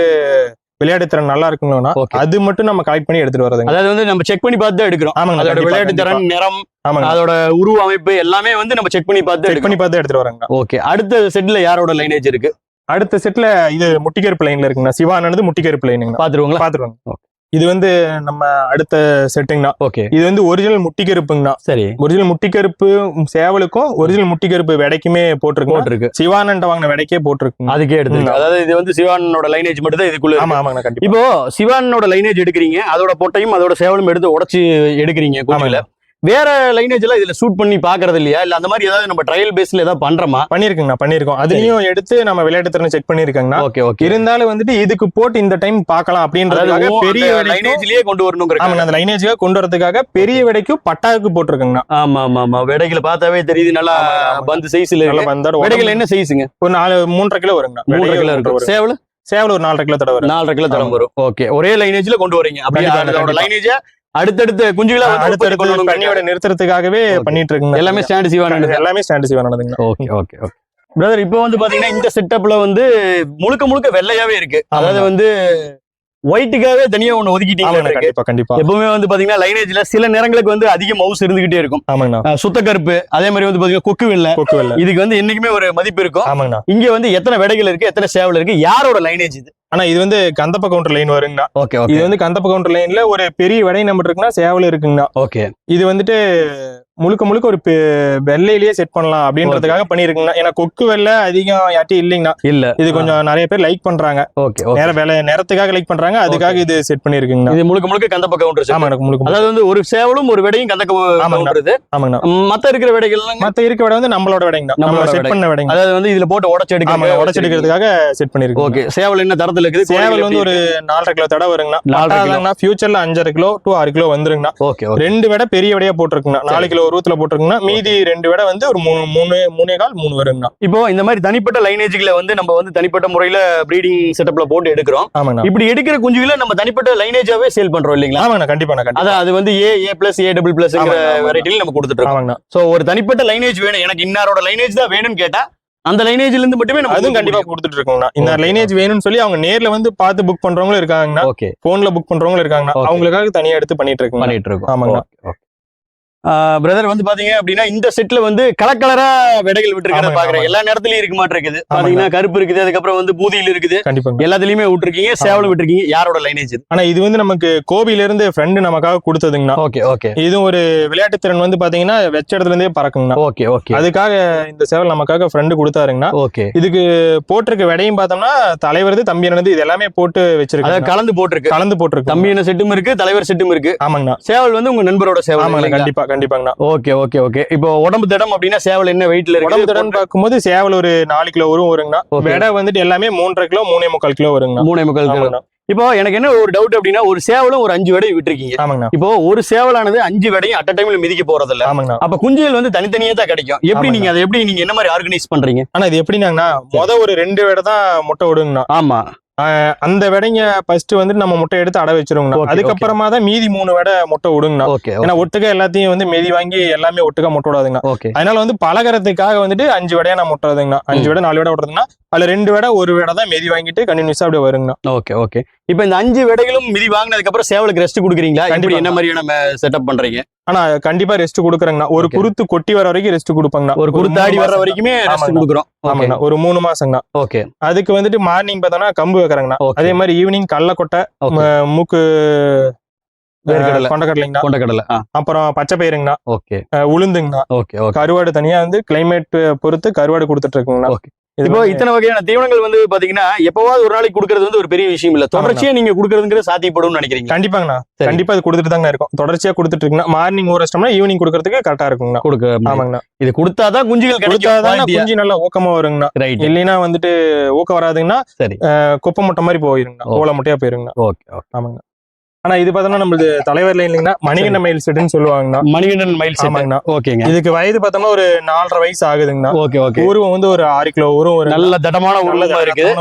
விளையாட்டு திறன் நல்லா Okay. அது மட்டும் நம்ம கலெக்ட் பண்ணி எடுத்துட்டு வரதுங்க அதாவது வந்து நம்ம செக் பண்ணி பார்த்து தான் எடுக்கிறோம். ஆமாங்க அதோட விளையாட்டு. திறன் நிறம் ஆமாங்க. அதோட உருவ அமைப்பு எல்லாமே வந்து நம்ம செக் பண்ணி பார்த்து செக் பண்ணி பார்த்து எடுத்துட்டு வரேங்க ஓகே அடுத்த செட்ல யாரோட லைனேஜ் இருக்கு? அடுத்த செட்ல இது முட்டிக்கருப்பு லைன்ல இருக்குங்கண்ணா சிவானது முட்டிக்கருப்பு பாத்துருவாங்களா பாத்துருவாங்க Okay. இது வந்து நம்ம அடுத்த செட்டுங்கண்ணா ஓகே. இது வந்து ஒரிஜினல் முட்டிக்கருப்புங்கண்ணா. சரி. ஒரிஜினல் முட்டிக்கருப்பு சேவலுக்கும் ஒரிஜினல் முட்டிக்கருப்பு விடைக்குமே போட்டிருக்கு. போட்டிருக்கு. சிவானண்ட வாங்கின விடைக்கே போட்டிருக்கு அதுக்கே எடுத்துருக்கு அதாவது இது வந்து சிவானோட லைனேஜ் மட்டும் தான் இதுக்குள்ள. ஆமா ஆமாங்கண்ணா கண்டிப்பா. இப்போ சிவானோட லைனேஜ் எடுக்கிறீங்க. அதோட பொட்டையும் அதோட சேவலும் எடுத்து உடைச்சு எடுக்கிறீங்க வேற லைனேஜ் எல்லாம் இதுல ஷூட் பண்ணி பாக்குறது இல்லையா? இல்ல அந்த மாதிரி ஏதாவது நம்ம ட்ரையல் பேஸ்ல ஏதாவது பண்றோமா? பண்ணிருக்குங்கண்ணா பண்ணிருக்கோம் அதுலயும் எடுத்து நம்ம விளையாட்டு திறனை செக் பண்ணிருக்காங்கண்ணா ஓகே ஓகே. இருந்தாலும் வந்துட்டு இதுக்கு போட்டு இந்த டைம் பார்க்கலாம் அப்படின்றதுக்காக பெரிய லைனேஜ்லயே கொண்டு வரணுங்கிற ஆமாங்க அந்த லைனேஜுக்காக கொண்டு வரதுக்காக பெரிய விடைக்கும் பட்டாவுக்கு போட்டிருக்காங்கண்ணா. ஆமா ஆமா ஆமா. விடைகளை பார்த்தாவே தெரியுது. நல்லா ஆமா, ஆமா. பந்து சைஸ்ல நல்ல பந்தாடு விடைகள் என்ன சைஸுங்க ஒரு நாலு மூன்றரை கிலோ வருங்கண்ணா. மூன்றரை கிலோ இருக்கும். சேவல்? சேவல் ஒரு நாலரை கிலோ தடவை நாலரை கிலோ ஆமா. வரும். ஓகே. ஒரே லைனேஜ்ல கொண்டு வரீங்க. அப்படியே. லைனேஜ அடுத்தடுத்த குஞ்சுகளா அடுத்தடுத்து. பண்ணியோட நிறுத்துறதுக்காகவே. பண்ணிட்டு இருக்குங்க எல்லாமே ஸ்டாண்ட் சிவான எல்லாமே ஸ்டாண்டர்ட் சிவானதுங்கண்ணா ஓகே ஓகே ஓகே பிரதர் இப்போ வந்து பாத்தீங்கன்னா இந்த செட்டப்ல வந்து முழுக்க முழுக்க வெள்ளையாவே இருக்கு. அதாவது. வந்து ஒயிட்டுக்காகவே தனியா ஒண்ணு ஒதுக்கிட்டீங்க கண்டிப்பா கண்டிப்பா. எப்பவுமே வந்து பாத்தீங்கன்னா லைனேஜ்ல சில நேரங்களுக்கு வந்து அதிக மவுஸ் இருந்துகிட்டே இருக்கும். ஆமாங்கண்ணா. சுத்த கருப்பு அதே மாதிரி வந்து பாத்தீங்கன்னா கொக்கு வெள்ளை கொக்கு வெள்ளை இதுக்கு வந்து என்னைக்குமே ஒரு மதிப்பு இருக்கும். ஆமாங்கண்ணா. இங்க வந்து எத்தனை விடைகள் இருக்கு எத்தனை சேவல் இருக்கு யாரோட லைனேஜ் இது? ஆனா இது வந்து கந்தப்ப கவுண்டர் லைன் வருங்கண்ணா. ஓகே இது வந்து கந்தப்ப கவுண்டர் லைன்ல ஒரு பெரிய விடை நம்பர் இருக்குன்னா சேவல் இருக்குங்கண்ணா. ஓகே. இது வந்துட்டு முழுக்க முழுக்க ஒரு வெள்ளையிலேயே செட் பண்ணலாம் அப்படின்றதுக்காக பண்ணிருக்குங்கண்ணா ஏன்னா கொக்கு வெள்ளை அதிகம் யார்ட்டும் இல்லைங்கண்ணா. இல்ல. இது கொஞ்சம் நிறைய பேர் லைக் பண்றாங்க. ஓகே நேர வேலை நேரத்துக்காக லைக் பண்றாங்க. அதுக்காக இது செட் பண்ணிருக்குங்கண்ணா இது முழுக்க முழுக்க கந்தப்ப கவுண்டர் ஆமா எனக்கு முழுக்க. அதாவது வந்து ஒரு சேவலும் ஒரு விடையும் கந்த இது ஆமாங்கண்ணா மத்த இருக்கிற விடைகள் மத்த இருக்க விட வந்து நம்மளோட விடைங்கண்ணா. நம்ம நம்மளோட செட். பண்ண விடைங்க. அதாவது வந்து இதுல போட்டு உடச்சு எடுக்க உடச்சு எடுக்கிறதுக்காக செட் பண்ணிருக்கு ஓகே. சேவல் என்ன தரத்துல இருக்குது? சேவல் வந்து ஒரு நாலரை கிலோ தடவை வருங்கண்ணா. நாலரை கிலோ. பட்டாதாங்கண்ணா ஃபியூச்சர்ல அஞ்சரை கிலோ டு ஆறு கிலோ வந்துருங்கண்ணா. ஓகே ரெண்டு விட பெரிய விடையா போட்டிருக்குங்கண்ணா. நாலு கிலோ உருவத்துல போட்டிருக்குங்கண்ணா மீதி ரெண்டு விட வந்து ஒரு மூணு மூணு மூணே கால் மூணு வருங்கண்ணா இப்போ இந்த மாதிரி தனிப்பட்ட லைனேஜ்களை வந்து நம்ம வந்து தனிப்பட்ட முறையில ப்ரீடிங் செட்டப்ல போட்டு எடுக்கிறோம். ஆமாங்கண்ணா இப்படி எடுக்கிற குஞ்சுகளை நம்ம தனிப்பட்ட லைனேஜாவே சேல் பண்றோம் இல்லைங்களா? கண்டிப்பாண்ணா கண்டிப்பா. அதான் அது வந்து A A plus A double plus ஆமாங்க, ஆமாங்க. வெரைட்டில நம்ம கொடுத்துட்டு இருக்கோம் சோ ஒரு தனிப்பட்ட லைனேஜ் வேணும். எனக்கு இன்னாரோட லைனேஜ் தான் வேணும்னு கேட்டா அந்த லைனேஜ்ல இருந்து மட்டுமே நம்ம அதுவும் கண்டிப்பா கொடுத்துட்டு இருக்கோங்கண்ணா இந்த லைனேஜ் வேணும்னு சொல்லி அவங்க நேர்ல வந்து பார்த்து புக் பண்றவங்களும் இருக்காங்கண்ணா. ஓகே போன்ல புக் பண்றவங்களும் இருக்காங்கண்ணா. Okay. அவங்களுக்காக தனியா எடுத்து பண்ணிட்டு இருக்குங்க பண்ணிட்டு இருக்கோம் ஆமாங்க. பிரதர் வந்து பாத்தீங்க அப்படின்னா இந்த செட்ல வந்து கலர் கலரா விடைகள் விட்டுருக்கிறத பாக்குறேன். எல்லா நேரத்துலயும் இருக்கு மாட்டு இருக்குது பாத்தீங்கன்னா கருப்பு இருக்குது அதுக்கப்புறம் வந்து பூதியில் இருக்குது. கண்டிப்பாங்க. எல்லாத்துலயுமே விட்டுருக்கீங்க சேவலும் விட்டுருக்கீங்க யாரோட லைனேஜ் இது? ஆனா இது வந்து நமக்கு கோபில இருந்து ஃப்ரெண்டு நமக்காக கொடுத்ததுங்கண்ணா. Okay okay. இதுவும் ஒரு விளையாட்டு திறன் வந்து பாத்தீங்கன்னா வெச்ச இடத்துல இருந்தே பறக்குங்கண்ணா. Okay okay. அதுக்காக இந்த சேவல் நமக்காக ஃப்ரெண்டு கொடுத்தாருங்கண்ணா. ஓகே. இதுக்கு போட்டிருக்க விடையும் பார்த்தோம்னா தலைவரது தம்பி என்னது இது எல்லாமே போட்டு அதாவது வச்சிருக்காங்க கலந்து போட்டிருக்கு. கலந்து போட்டிருக்கு. தம்பி என்ன செட்டும் இருக்கு தலைவர் செட்டும் இருக்கு. ஆமாங்கண்ணா. சேவல் வந்து உங்க நண்பரோட சேவல் ஆமாங்கண்ணா? கண்டிப்பா கண்டிப்பாங்கண்ணா. Okay okay okay. இப்போ உடம்பு திடம் அப்படின்னா சேவல் என்ன வெயிட்ல இருக்கு? உடம்பு திறன் பார்க்கும்போது சேவல் ஒரு நாலு கிலோ வரும் வருங்கண்ணா. விடை வந்துட்டு எல்லாமே மூன்றரை கிலோ மூணே முக்கால் கிலோ வருங்கண்ணா. மூணே முக்கால் கிலோ. இப்போ எனக்கு என்ன ஒரு டவுட் அப்படின்னா ஒரு சேவலும் ஒரு அஞ்சு விடை விட்டுருக்கீங்க. ஆமாங்கண்ணா. இப்போ ஒரு சேவலானது அஞ்சு விடையும் அட் டைம்ல மிதிக்க போறது இல்ல ஆமாங்கண்ணா. அப்ப குஞ்சுகள் வந்து தனித்தனியா தான் கிடைக்கும். எப்படி. நீங்க அதை எப்படி நீங்க என்ன மாதிரி ஆர்கனைஸ் பண்றீங்க? ஆனா இது எப்படின்னாங்கண்ணா முத ஒரு ரெண்டு விடை தான் முட்டை விடுங்கண்ணா ஆமா. அந்த விடைங்க ஃபர்ஸ்ட் வந்துட்டு நம்ம முட்டை எடுத்து அடை வச்சிருவோங்கண்ணா. அதுக்கப்புறமா தான் மீதி மூணு விடை முட்டை விடுங்கண்ணா. ஓகே ஏன்னா ஒட்டுக்க எல்லாத்தையும் வந்து மெதி வாங்கி எல்லாமே ஒட்டுக்கா முட்டை விடாதுங்கண்ணா. ஓகே. அதனால வந்து பழகிறதுக்காக வந்துட்டு அஞ்சு விடையா நான் முட்டை விடுதுங்கண்ணா அஞ்சு விடை நாலு விடை விடுறதுங்கன்னா அதுல ரெண்டு விடை ஒரு விடை தான் மெதி வாங்கிட்டு கண்டினியூஸா அப்படியே வருங்கண்ணா. ஓகே ஓகே இப்போ இந்த அஞ்சு விடைகளும் மிதி வாங்கினதுக்கு அப்புறம் சேவலுக்கு ரெஸ்ட் கொடுக்குறீங்களா? இப்படி கண்டிப்பா. என்ன மாதிரியான செட்டப் பண்றீங்க? ஆனா கண்டிப்பா ரெஸ்ட் கொடுக்குறேங்கண்ணா. ஒரு. குருத்து கொட்டி வர வரைக்கும் ரெஸ்ட் கொடுப்பாங்கண்ணா. ஒரு குருத்தாடி வர்ற வரைக்குமே ரெஸ்ட். கொடுக்குறோம். ஓகே ஆமாங்கண்ணா. ஒரு மூணு மாசங்கண்ணா. ஓகே அதுக்கு வந்துட்டு மார்னிங் பார்த்தோம்னா கம்பு வைக்கிறேங்கண்ணா. அதே மாதிரி ஈவினிங் கடலக்கொட்டை ஓகே ம- மூக்கு கொண்டக்கடலைங்கண்ணா. கொண்டக்கடலை. அப்புறம் பச்சை பயிருங்கண்ணா. ஓகே உளுந்துங்கண்ணா. ஓகே ஓகே கருவாடு தனியா வந்து கிளைமேட் பொறுத்து கருவாடு கொடுத்துட்டு இருக்குங்கண்ணா. இது இப்போ இத்தனை வகையான தீவனங்கள் வந்து பாத்தீங்கன்னா எப்பவாவது ஒரு நாளைக்கு கொடுக்கறது வந்து ஒரு பெரிய விஷயம் இல்ல. தொடர்ச்சியா நீங்க கொடுக்கறதுங்கிறது சாத்தியப்படும்னு நினைக்கிறீங்க. கண்டிப்பாங்கண்ணா. கண்டிப்பா அது கொடுத்துட்டு தாங்க இருக்கும். தொடர்ச்சியா கொடுத்துட்டு இருக்குண்ணா மார்னிங் ஒரு ரெஸ்டம்னா ஈவினிங் கொடுக்கறதுக்கு கரெக்டா இருக்குங்கண்ணா. கொடுக்க ஆமாங்கண்ணா. இது கொடுத்தாதான் குஞ்சுகள் கொடுத்தாதான் கிடைக்கும் குஞ்சு நல்லா ஊக்கமா வருங்கண்ணா. ரைட் இல்லைன்னா வந்துட்டு ஊக்கம் வராதுங்கன்னா சரி. குப்பை முட்டை மாதிரி போயிருங்கண்ணா. ஓலை முட்டையா போயிருங்கண்ணா. Okay okay. ஆமாங்கண்ணா. ஆனா இது பார்த்தோம்னா நம்மளுக்கு தலைவர் லைன் இல்லைங்கன்னா மணிகண்ட மயில் செட்டுன்னு சொல்லுவாங்கண்ணா. மணிகண்டன் மைல் செட் ஆமாங்கண்ணா. ஓகேங்க. இதுக்கு வயது பார்த்தோம்னா ஒரு நாலரை வயசு ஆகுதுங்கண்ணா. Okay okay. உருவம் வந்து ஒரு ஆறு கிலோ உருவம் ஒரு நல்ல தடமான உருவமா இருக்குது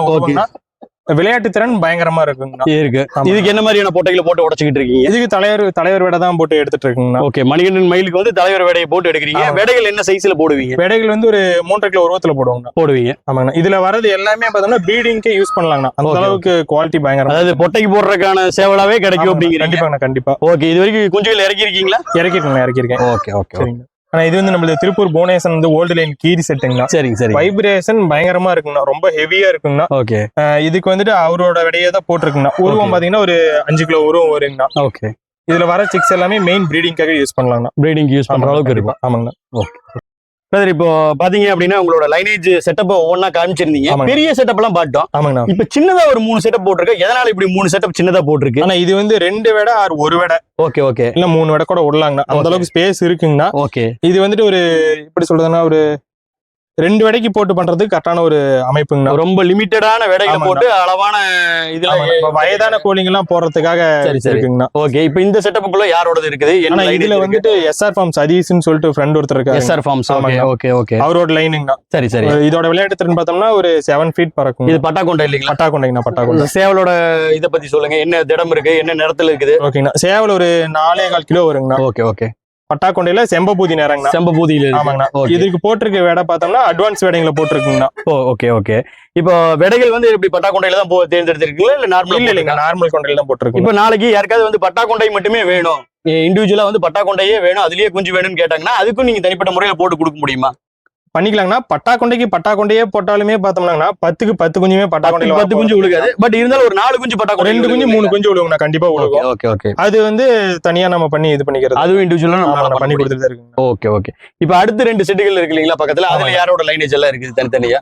விளையாட்டு திறன் பயங்கரமா இருக்குங்கண்ணா. இருக்கு. இதுக்கு என்ன மாதிரியான பொட்டைகளை போட்டு உடைச்சுக்கிட்டு இருக்கீங்க? இதுக்கு தலைவர் தலைவர் விட தான் போட்டு எடுத்துட்டு இருக்குங்கண்ணா. ஓகே மணிகண்டன் மயிலுக்கு வந்து தலைவர் வேடையை போட்டு எடுக்கிறீங்க. வேடைகள் என்ன சைஸ்ல போடுவீங்க? விடைகள் வந்து ஒரு மூன்றரை கிலோ உருவத்துல போடுவாங்கண்ணா. போடுவீங்க. ஆமாங்கண்ணா. இதுல வரது எல்லாமே பார்த்தோம்னா ப்ரீடிங்க்கே யூஸ் பண்ணலாங்கண்ணா. அந்த அளவுக்கு குவாலிட்டி பயங்கரம் அதாவது பொட்டைக்கு போடுறதுக்கான சேவலாவே கிடைக்கும் அப்படிங்கிறீங்க. கண்டிப்பாங்கண்ணா கண்டிப்பா. ஓகே இது வரைக்கும் குஞ்சுகள் இறக்கி இருக்கீங்களா இறக்கிருக்கேன் இறக்கிருக்கேன் ஓகே ஓகே. சரிங்க ஆனா இது வந்து நம்மளுக்கு திருப்பூர் புவனேஸ்வரன் வந்து ஓல்டு லைன் கீரி செட்டுங்கண்ணா சரிங்க சரி வைப்ரேஷன் பயங்கரமா இருக்குங்கண்ணா. ரொம்ப ஹெவியா இருக்குங்கண்ணா. ஓகே. இதுக்கு வந்துட்டு அவரோட விடையே தான் போட்டிருக்குங்கண்ணா. உருவம். பாத்தீங்கன்னா ஒரு அஞ்சு கிலோ உருவம் வருங்கண்ணா. ஓகே. இதுல வர சிக்ஸ் எல்லாமே மெயின் ப்ரீடிங்காக யூஸ் பண்ணலாங்கண்ணா. ப்ரீடிங் யூஸ் பண்ற அளவுக்கு இருக்கும். ஆமாங்கண்ணா. பிரதர் இப்போ பாத்தீங்க அப்படின்னா உங்களோட லைனேஜ் செட்டப் ஒவ்வொன்றா காமிச்சிருந்தீங்க. ஆமாங்க. பெரிய செட்டப் எல்லாம் பார்த்தோம் ஆமாங்கண்ணா இப்ப சின்னதா ஒரு மூணு செட்டப் போட்டிருக்கு. எதனால இப்படி மூணு செட்டப் சின்னதா போட்டிருக்கு? ஆனா இது வந்து ரெண்டு விடை ஆறு ஒரு விடை. Okay okay. இல்ல மூணு விடை கூட விடலாங்கண்ணா. அந்த. அளவுக்கு ஸ்பேஸ் இருக்குங்கண்ணா. ஓகே. இது வந்துட்டு ஒரு எப்படி சொல்றதுன்னா ஒரு ரெண்டு விடைக்கு போட்டு பண்றதுக்கு கரெக்டான ஒரு அமைப்புங்கண்ணா. ரொம்ப லிமிட்டடான விடைகளை. போட்டு அளவான இதுல வயதான கோழிங்க எல்லாம் போடுறதுக்காக. இருக்குங்கண்ணா. ஓகே இப்போ இந்த செட்டப்புக்குள்ள யாரோடது இருக்குது? என்ன ஆனா இதுல வந்துட்டு எஸ்ஆர் ஃபார்ம் சதீஷ்னு சொல்லிட்டு ஃப்ரெண்ட் ஒருத்தர் இருக்காரு SR farms okay. Okay okay அவரோட லைனுங்கண்ணா சரி சரி. இதோட விளையாட்டு திறன் பார்த்தோம்னா ஒரு செவன் ஃபீட் பறக்கும் இது பட்டா கொண்டை இல்லைங்களா? பட்டா கொண்டைங்கண்ணா பட்டா கொண்டை சேவலோட இத பத்தி சொல்லுங்க. என்ன திடம் இருக்கு? என்ன நிறத்துல இருக்குது? ஓகேங்கண்ணா. சேவல் ஒரு நாலே கால் கிலோ வருங்கண்ணா. Okay okay. பட்டா கொண்டையில செம்பபூதி நேரங்கண்ணா. செம்ப பூதியில ஆமாங்கண்ணா. இதுக்கு போட்டிருக்க விடை பார்த்தோம்னா அட்வான்ஸ் விடைங்களை போட்டிருக்குங்கண்ணா. Okay okay. இப்போ விடைகள் வந்து இப்படி பட்டா கொண்டையில தான் போ தேர்ந்தெடுத்திருக்கீங்களா இல்ல நார்மல் இல்ல இல்லைங்க. நார்மல் கொண்டையில தான் போட்டிருக்குங்க இப்போ நாளைக்கு யாருக்காவது வந்து பட்டா கொண்டை மட்டுமே வேணும். இண்டிவிஜுவலா வந்து பட்டா கொண்டையே வேணும். அதுலயே குஞ்சு வேணும்னு கேட்டாங்கன்னா அதுக்கும் நீங்க தனிப்பட்ட முறையில போட்டு கொடுக்க முடியுமா? பண்ணிக்கலாங்கண்ணா. பட்டா கொண்டைக்கு பட்டா கொண்டையே போட்டாலுமே பார்த்தோம்னாங்கண்ணா பத்துக்கு பத்து குஞ்சுமே பட்டா கொண்டையில பத்து குஞ்சு விழுகாது பட் இருந்தாலும் ஒரு நாலு குஞ்சு பட்டா ரெண்டு குஞ்சு மூணு குஞ்சு விழுவுங்கண்ணா கண்டிப்பா விழுகும் ஓகே ஓகே அது வந்து தனியா நம்ம பண்ணி இது பண்ணிக்கிறது. அதுவும் இண்டிவிஜுவலா நம்ம பண்ணி பண்ணி கொடுத்து கொடுத்துட்டு தான் இருக்குங்க ஓகே ஓகே இப்போ அடுத்து ரெண்டு செட்டுகள் இருக்கு இல்லைங்களா பக்கத்துல? அதுல. யாரோட லைனேஜ் எல்லாம் இருக்குது தனித்தனியா?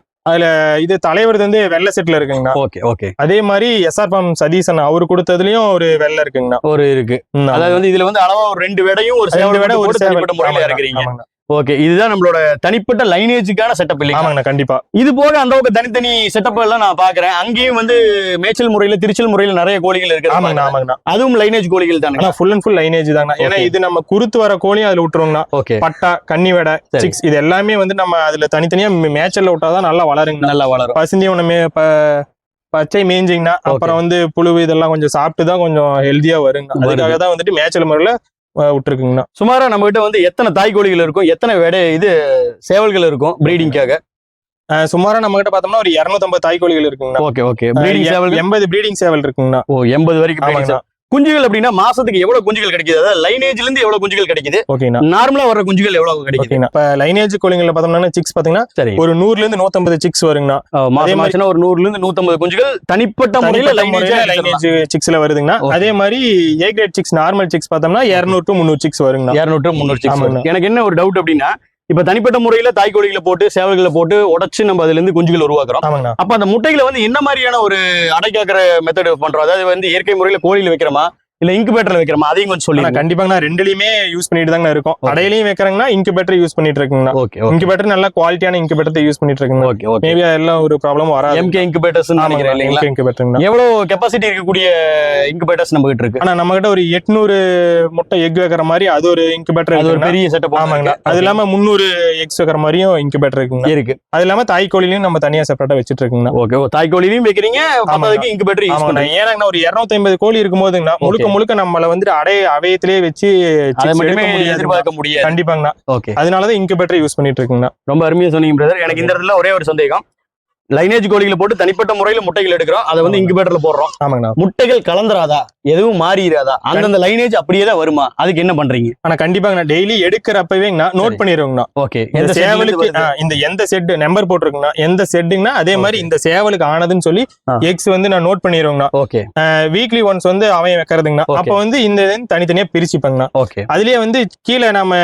இது தலைவர் வந்து வெள்ளை செட்ல இருக்குங்கண்ணா. ஓகே ஓகே அதே மாதிரி எஸ்ஆர் பாம் சதீசன் அவரு கொடுத்ததுலயும் ஒரு வெள்ளை இருக்குங்கண்ணா. ஒரு இருக்கு. அதாவது வந்து இதுல வந்து அளவா ஒரு ரெண்டு விடையும் ஒரு சேவல் விட ஒரு சேவல். முறையில ஆமாங்கண்ணா. ஓகே இதுதான் நம்மளோட தனிப்பட்ட லைனேஜுக்கான செட்டப் இல்லைங்க ஆமாங்கண்ணா கண்டிப்பா. இது போக அந்த பக்கம் தனித்தனி செட்டப் எல்லாம் நான் பாக்குறேன் அங்கேயும் வந்து மேய்ச்சல் முறையில திருச்சல் முறையில நிறைய கோழிகள் ஆமாங்கண்ணா இருக்கு ஆமாங்கண்ணா. அதுவும் லைனேஜ் கோழிகள் தானே ஃபுல் அண்ட் ஃபுல் லைனேஜ் தாங்கண்ணா. ஏன்னா. இது நம்ம குருத்து வர கோழியும் அதுல விட்டுருவோங்கண்ணா. ஓகே பட்டா கன்னி வெடை. சிக்ஸ் இது எல்லாமே வந்து நம்ம அதுல தனித்தனியா மேய்ச்சல்ல விட்டாதான் நல்லா வளருங்கண்ணா. நல்லா வளரும். பசுந்தி ஒண்ணுமே பச்சை மேய்ஞ்சிங்கன்னா அப்புறம் வந்து புழு இதெல்லாம் கொஞ்சம் சாப்பிட்டு தான் கொஞ்சம் ஹெல்தியா வருங்க. அதுக்காக தான் வந்துட்டு மேய்ச்சல் முறையில விட்டுருக்குங்கண்ணா. சுமாரா நம்ம கிட்ட வந்து எத்தனை தாய் கோழிகள் இருக்கும் எத்தனை விடை இது சேவல்கள் இருக்கும் பிரீடிங்காக அஹ், சுமாரா நம்ம கிட்ட பார்த்தோம்னா ஒரு 250 தாய் கோழிகள் இருக்குங்கண்ணா. Okay okay. பிரீடிங் சேவல்கள்? எண்பது பிரீடிங் சேவல் இருக்குங்கண்ணா. ஓ எண்பது வரைக்கும் சேவல். குஞ்சுகள் அப்படின்னா மாசத்துக்கு எவ்வளவு குஞ்சுகள் கிடைக்குது? அதாவது லைனேஜ்ல இருந்து எவ்வளவு குஞ்சுகள் கிடைக்குது? நார்மலா வர குஞ்சுகள் எவ்வளவு கிடைக்குது? இப்ப லைனேஜ் கோழிங்கள்ல பார்த்தோம்னா சிக்ஸ் பாத்தீங்கன்னா ஒரு நூறுல இருந்து 150 சிக்ஸ் வருங்கண்ணா ஒரு நூறுல இருந்து நூத்தம்பது குஞ்சுகள் தனிப்பட்ட முறையில லைனேஜ் சிக்ஸ்ல வருதுங்கண்ணா. அதே மாதிரி A grade six normal six பார்த்தோம்னா 200 டு முந்நூறு சிக்ஸ் வருங்கண்ணா. இருநூறு முந்நூறு chicks ஆமாங்க. வரும். எனக்கு என்ன ஒரு டவுட் அப்படின்னா இப்ப தனிப்பட்ட முறையில தாய் கோழிகளை போட்டு சேவல்களை போட்டு உடைச்சு நம்ம அதுல இருந்து குஞ்சுகள் உருவாக்குறோம். அப்ப அந்த முட்டைகளை வந்து என்ன மாதிரியான ஒரு அடைக்காக்குற மெத்தட் பண்றோம்? அதாவது வந்து இயற்கை முறையில கோழியில வைக்கிறோமா? இல்ல இன்குபேட்டர்ல வைக்கிறோமா? அதையும் கொஞ்சம் சொல்லி கண்டிப்பாங்கண்ணா ரெண்டுலயுமே யூஸ் பண்ணிட்டு தாங்க இருக்கும். கடையிலயும் வைக்கிறாங்கன்னா இன்குபேட்டர் யூஸ் பண்ணிட்டு இருக்குங்கண்ணா ஓகே இன்குபேட்டர் நல்ல குவாலிட்டியான இன்குபேட்டர் யூஸ் பண்ணிட்டு இருக்குங்க ஓகே ஓகே மேபி அதெல்லாம் ஒரு ப்ராப்ளம் வராது. எம்கே இன்குபேட்டர்ஸ் நினைக்கிறேன் இல்லைங்களா? இன்குபேட்டருங்கண்ணா எவ்வளவு கெப்பாசிட்டி இருக்கக்கூடிய இன்குபேட்டர்ஸ் நம்ம கிட்ட இருக்கு? ஆனா நம்ம கிட்ட ஒரு 800 முட்டை எக் வைக்கிற மாதிரி அது ஒரு இன்குபேட்டர் அது ஒரு பெரிய செட்டப் ஆமாங்கண்ணா. அது இல்லாம முந்நூறு எக்ஸ் வைக்கிற மாதிரியும் இன்குபேட்டர் இருக்குங்க இருக்கு. அது இல்லாம தாய் கோழிலையும் நம்ம தனியா செப்பரேட்டா வச்சிட்டு இருக்குங்கண்ணா ஓகே தாய் கோழிலையும் வைக்கிறீங்க இன்குபேட்டர் யூஸ் பண்ணுங்க ஏன்னாங்கண்ணா ஒரு 250 கோழி இருக்கும்போதுங்கண்ணா முழுக்க முழுக்க நம்மள வந்துட்டு அடைய அவயத்திலேயே வச்சு. எதிர்பார்க்க முடியாது. கண்டிப்பாங்கண்ணா. ஓகே அதனாலதான் இன்குபேட்டர் யூஸ் பண்ணிட்டு இருக்குங்கண்ணா. ரொம்ப அருமையா சொன்னீங்க பிரதர் எனக்கு இந்த இடத்துல ஒரே ஒரு சந்தேகம். லைனேஜ் கோழிகளை போட்டு தனிப்பட்ட முறையில முட்டைகள் எடுக்கிறோம். அதை வந்து ஆமாங்க. இன்குபேட்டர்ல போடுறோம். ஆமாங்கண்ணா. முட்டைகள் கலந்துராதா? எதுவும் மாறிடாதா அந்தந்த லைனேஜ் அப்படியே தான் வருமா? அதுக்கு என்ன பண்றீங்க? ஆனா கண்டிப்பாங்கண்ணா. டெய்லி எடுக்கிறப்பவேங்கண்ணா நோட். பண்ணிடுவோங்கண்ணா ஓகே. இந்த சேவலுக்கு இந்த எந்த செட் நம்பர் போட்டிருக்குங்கண்ணா. எந்த செட்டுங்கண்ணா அதே மாதிரி இந்த சேவலுக்கு ஆனதுன்னு சொல்லி. எக்ஸ் வந்து நான் நோட் பண்ணிடுவேங்கண்ணா ஓகே. வீக்லி ஒன்ஸ் வந்து அவன் வைக்கிறதுங்கண்ணா. அப்ப வந்து இந்த தனித்தனியா பிரிச்சுப்பாங்கண்ணா. ஓகே. அதுலயே வந்து கீழே நம்ம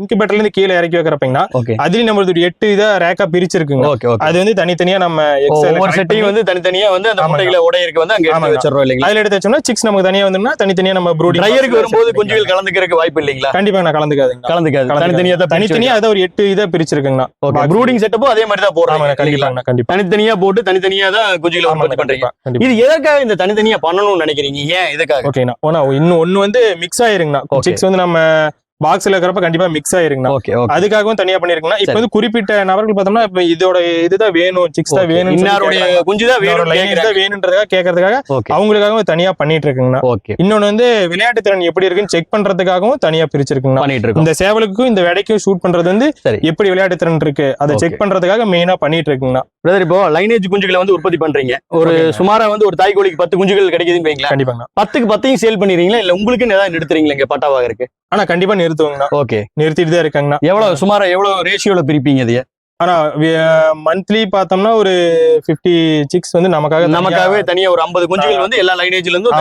இன்குபேட்டர்ல இருந்து கீழே இறக்கி வைக்கிறப்பங்கண்ணா அதுலயும் நம்மளது எட்டு இதா ரேக்கா பிரிச்சிருக்குங்க அது வந்து தனித்தனியா நம்ம எக்ஸல் ஒவ்வொரு செட்டையும் வந்து தனித்தனியா வந்து அந்த. முட்டைகளை உடையிருக்கு வந்து அங்க எடுத்து. வச்சிடறோம் இல்லைங்களா? அதுல எடுத்து வச்சோம்னா சிக்ஸ் நமக்கு தனியா வந்துன்னா தனித்தனியா நம்ம ப்ரூடிங் ட்ரையருக்கு வரும்போது குஞ்சுகள் கலந்துக்கிறதுக்கு வாய்ப்பு இல்லைங்களா? கண்டிப்பா நான் கலந்துக்காதுங்க. கலந்துக்காது. தனித்தனியா தான் தனித்தனியா அதை ஒரு எட்டு இதா பிரிச்சிருக்குங்கண்ணா. ப்ரூடிங் செட்டப்பும் அதே மாதிரி தான் போடுறாங்க கண்டிப்பா கண்டிப்பா. தனித்தனியா போட்டு தனித்தனியா தான் குஞ்சுகளை உற்பத்தி பண்றீங்க. இது எதற்காக இந்த தனித்தனியா பண்ணணும்னு நினைக்கிறீங்க? ஏன் எதுக்காக? ஓகேண்ணா ஓனா இன்னும் ஒண்ணு வந்து மிக்ஸ் ஆயிருங்கண்ணா. சிக்ஸ் வந்து நம்ம பாக்ஸ்ல இருக்கிறப்ப கண்டிப்பா மிக்ஸ் ஆயிருங்கண்ணா. ஓகே அதுக்காகவும் தனியா பண்ணிருக்குண்ணா இப்ப. வந்து குறிப்பிட்ட நபர்கள் பார்த்தோம்னா இப்ப இதோட இதுதான் வேணும் சிக்ஸ் தான் வேணும் இன்னாருடைய குஞ்சு தான் வேணும் தான் வேணுன்றதுக்காக கேட்கறதுக்காக அவங்களுக்காகவும் தனியா பண்ணிட்டு இருக்குங்கண்ணா. ஓகே இன்னொன்னு வந்து விளையாட்டு திறன் எப்படி இருக்குன்னு செக் பண்றதுக்காகவும் தனியா பிரிச்சிருக்குங்கண்ணா. பண்ணிட்டு இருக்கோம். இந்த சேவலுக்கும் இந்த வெடைக்கும் ஷூட் பண்றது வந்து. எப்படி விளையாட்டு திறன் இருக்கு? அதை. செக் பண்றதுக்காக மெயினா பண்ணிட்டு இருக்குங்கண்ணா. பிரதர் இப்போ லைனேஜ் குஞ்சுகளை வந்து உற்பத்தி பண்றீங்க. ஒரு. சுமாரா வந்து ஒரு தாய் கோழிக்கு பத்து குஞ்சுகள் கிடைக்குதுன்னு வைங்களா கண்டிப்பாங்கண்ணா பத்துக்கு பத்தையும் சேல் பண்ணிடுறீங்களா? இல்ல உங்களுக்கு ஏதாவது நிறுத்துறீங்களா இங்க பட்டாவாக இருக்கு ஆனா கண்டிப்பா நிறுத்துவாங்கண்ணா. ஓகே நிறுத்திட்டு தான் இருக்காங்கண்ணா. எவ்வளவு சுமாரா எவ்வளவு ரேஷியோல பிரிப்பீங்க இதைய? ஆனா மந்த்லி பார்த்தோம்னா ஒரு 50 சிக்ஸ் வந்து நமக்காக நமக்காகவே தனியா ஒரு ஐம்பது குஞ்சுகள் வந்து எல்லா லைனேஜ்ல இருந்தும்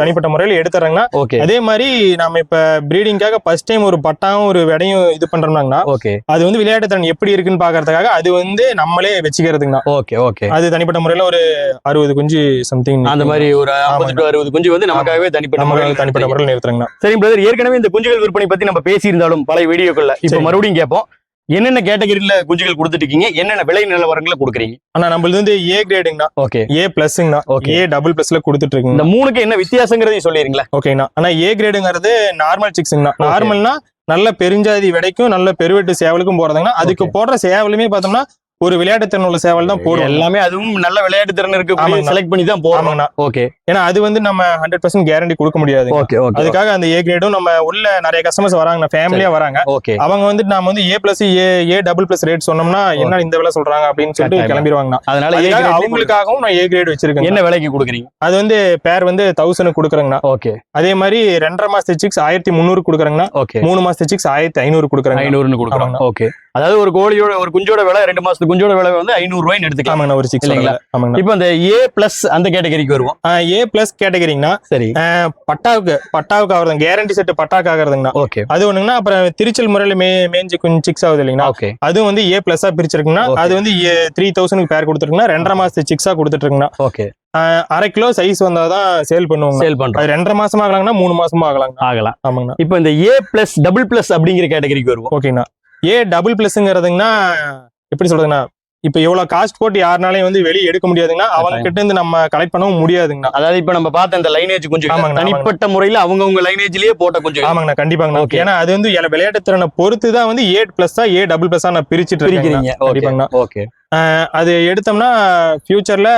தனிப்பட்ட முறையில எடுத்துறாங்கன்னா ஓகே அதே மாதிரி நாம இப்ப ப்ரீடிங்காக ஃபர்ஸ்ட் டைம் ஒரு பட்டாவும் ஒரு விடையும் இது பண்றோம்னாங்கன்னா ஓகே அது வந்து விளையாட்டு திறன் எப்படி இருக்குன்னு பாக்குறதுக்காக அது வந்து நம்மளே வச்சுக்கிறதுங்கண்ணா. ஓகே ஓகே அது தனிப்பட்ட முறையில ஒரு அறுபது குஞ்சு சம்திங் அந்த மாதிரி ஒரு ஐம்பது டு அறுபது குஞ்சு வந்து நமக்காகவே தனிப்பட்ட நம்ம முறையில் தனிப்பட்ட முறையில் நிறுத்துறாங்கண்ணா சரி பிரதர் ஏற்கனவே இந்த குஞ்சுகள் விற்பனை பத்தி நம்ம பேசியிருந்தாலும் பல வீடியோக்குள்ள இப்ப. மறுபடியும் கேட்போம். என்னென்ன கேட்டகரியில குஞ்சுகள் கொடுத்துட்டு இருக்கீங்க என்னென்ன விலை நிலவரங்களை கொடுக்குறீங்க? ஆனா நம்மளது வந்து ஏ கிரேடுங்கண்ணா ஓகே ஏ பிளஸ்ங்கண்ணா Okay. ஏ டபுள் பிளஸ்ல கொடுத்துட்டு இருக்குங்க இந்த மூணுக்கு என்ன வித்தியாசங்கிறதையும் சொல்லிடுங்களா ஓகேண்ணா ஆனா ஏ கிரேடுங்கிறது நார்மல் சிக்ஸ்ங்கண்ணா. நார்மல்னா நல்ல பெருஞ்சாதி விடைக்கும் நல்ல பெருவெட்டு சேவலுக்கும் போறதுங்கண்ணா. அதுக்கு. போடுற சேவலுமே பார்த்தோம்னா ஒரு விளையாட்டு திறன் உள்ள சேவல் தான் போடுவோம் எல்லாமே அதுவும் நல்ல விளையாட்டு திறன் இருக்கு. செலக்ட் பண்ணி தான் ஆமாங்கண்ணா ஓகே ஏன்னா அது வந்து நம்ம ஹண்ட்ரட் பர்சன்ட் கேரண்டி கொடுக்க முடியாது. ஓகே அதுக்காக அந்த ஏ கிரேடும் நம்ம உள்ள நிறைய கஸ்டமர்ஸ் வராங்க ஃபேமிலியா வராங்க. ஓகே அவங்க வந்து நாம வந்து A plus A A double plus rate சொன்னோம்னா என்ன இந்த விலை சொல்றாங்க அப்படின்னு சொல்லிட்டு. கிளம்பிடுவாங்க அதனால அவங்களுக்காகவும் நான் ஏ கிரேட் வச்சிருக்கேன். என்ன விலைக்கு கொடுக்குறீங்க? அது வந்து பேர் வந்து தௌசண்ட் கொடுக்குறேங்கண்ணா. ஓகே அதே மாதிரி ரெண்டரை மாசத்து சிக்ஸ் ஆயிரத்தி முந்நூறு கொடுக்குறேங்கண்ணா. ஓகே மூணு மாசத்து சிக்ஸ் ஆயிரத்தி ஐநூறு கொடுக்குறாங்க ஐநூறுன்னு கொடுக்குறோம். ஆமாங்கண்ணா. ஓகே அதாவது ஒரு கோழியோட ஒரு குஞ்சோட விலை ரெண்டு மாசத்து குஞ்சோட விலை வந்து ஐநூறு ரூபாய்னு எடுத்துக்கலாம். ஒரு சிக்ஸ் இல்லைங்களா? இப்போ அந்த ஏ பிளஸ் அந்த கேட்டகரிக்கு வருவோம். ஏ பிளஸ் கேட்டகரிங்கண்ணா சரி. பட்டாவுக்கு பட்டாவுக்கு ஆகுறது கேரண்டி செட் பட்டாக்கு ஆகுறதுங்கண்ணா. ஓகே. அது ஒண்ணுங்கன்னா அப்புறம் திருச்சல் முறையில மே மேஞ்சு கொஞ்சம் சிக்ஸ் ஆகுது இல்லைங்களா ஓகே. அதுவும் வந்து ஏ பிளஸ்ஸா பிரிச்சிருக்குன்னா. அது வந்து த்ரீ தௌசண்ட்க்கு பேர் கொடுத்துருக்குன்னா ரெண்டரை மாசத்து சிக்ஸா கொடுத்துட்டு ஓகே. அரை கிலோ சைஸ் வந்தாதான் சேல் பண்ணுவாங்க சேல் பண்றோம். அது ரெண்டரை மாசமா ஆகலாங்கன்னா மூணு மாசமா ஆகலாங்க ஆகலாம். ஆமாங்கண்ணா. இப்போ இந்த ஏ பிளஸ் டபுள் பிளஸ் அப்படிங்கிற கேட்டகரிக்கு வருவோம். ஓகேங்கண்ணா. ஏ டபுள் பிளஸ்ங்கிறதுங்கன்னா எப்படி சொல்றதுன்னா இப்ப இவ்வளவு காஸ்ட் போட்டு யாருனாலையும் வந்து வெளியே எடுக்க முடியாதுங்கன்னா அவங்க கிட்ட இருந்து நம்ம கலெக்ட் பண்ணவும் முடியாதுங்கண்ணா. அதாவது இப்ப நம்ம பார்த்த இந்த லைனேஜ் கொஞ்சம் தனிப்பட்ட முறையில அவங்கவங்க லைனேஜ்லயே போட்ட கொஞ்சம் ஆமாங்கண்ணா கண்டிப்பாங்கண்ணா. Okay. ஏன்னா அது வந்து விளையாட்டு திறனை பொறுத்து தான் வந்து A plus A double plus நான் பிரிச்சுட்டு ஓகே கண்டிப்பாங்கண்ணா. ஓகே அது எடுத்தோம்னா ஃபியூச்சர்ல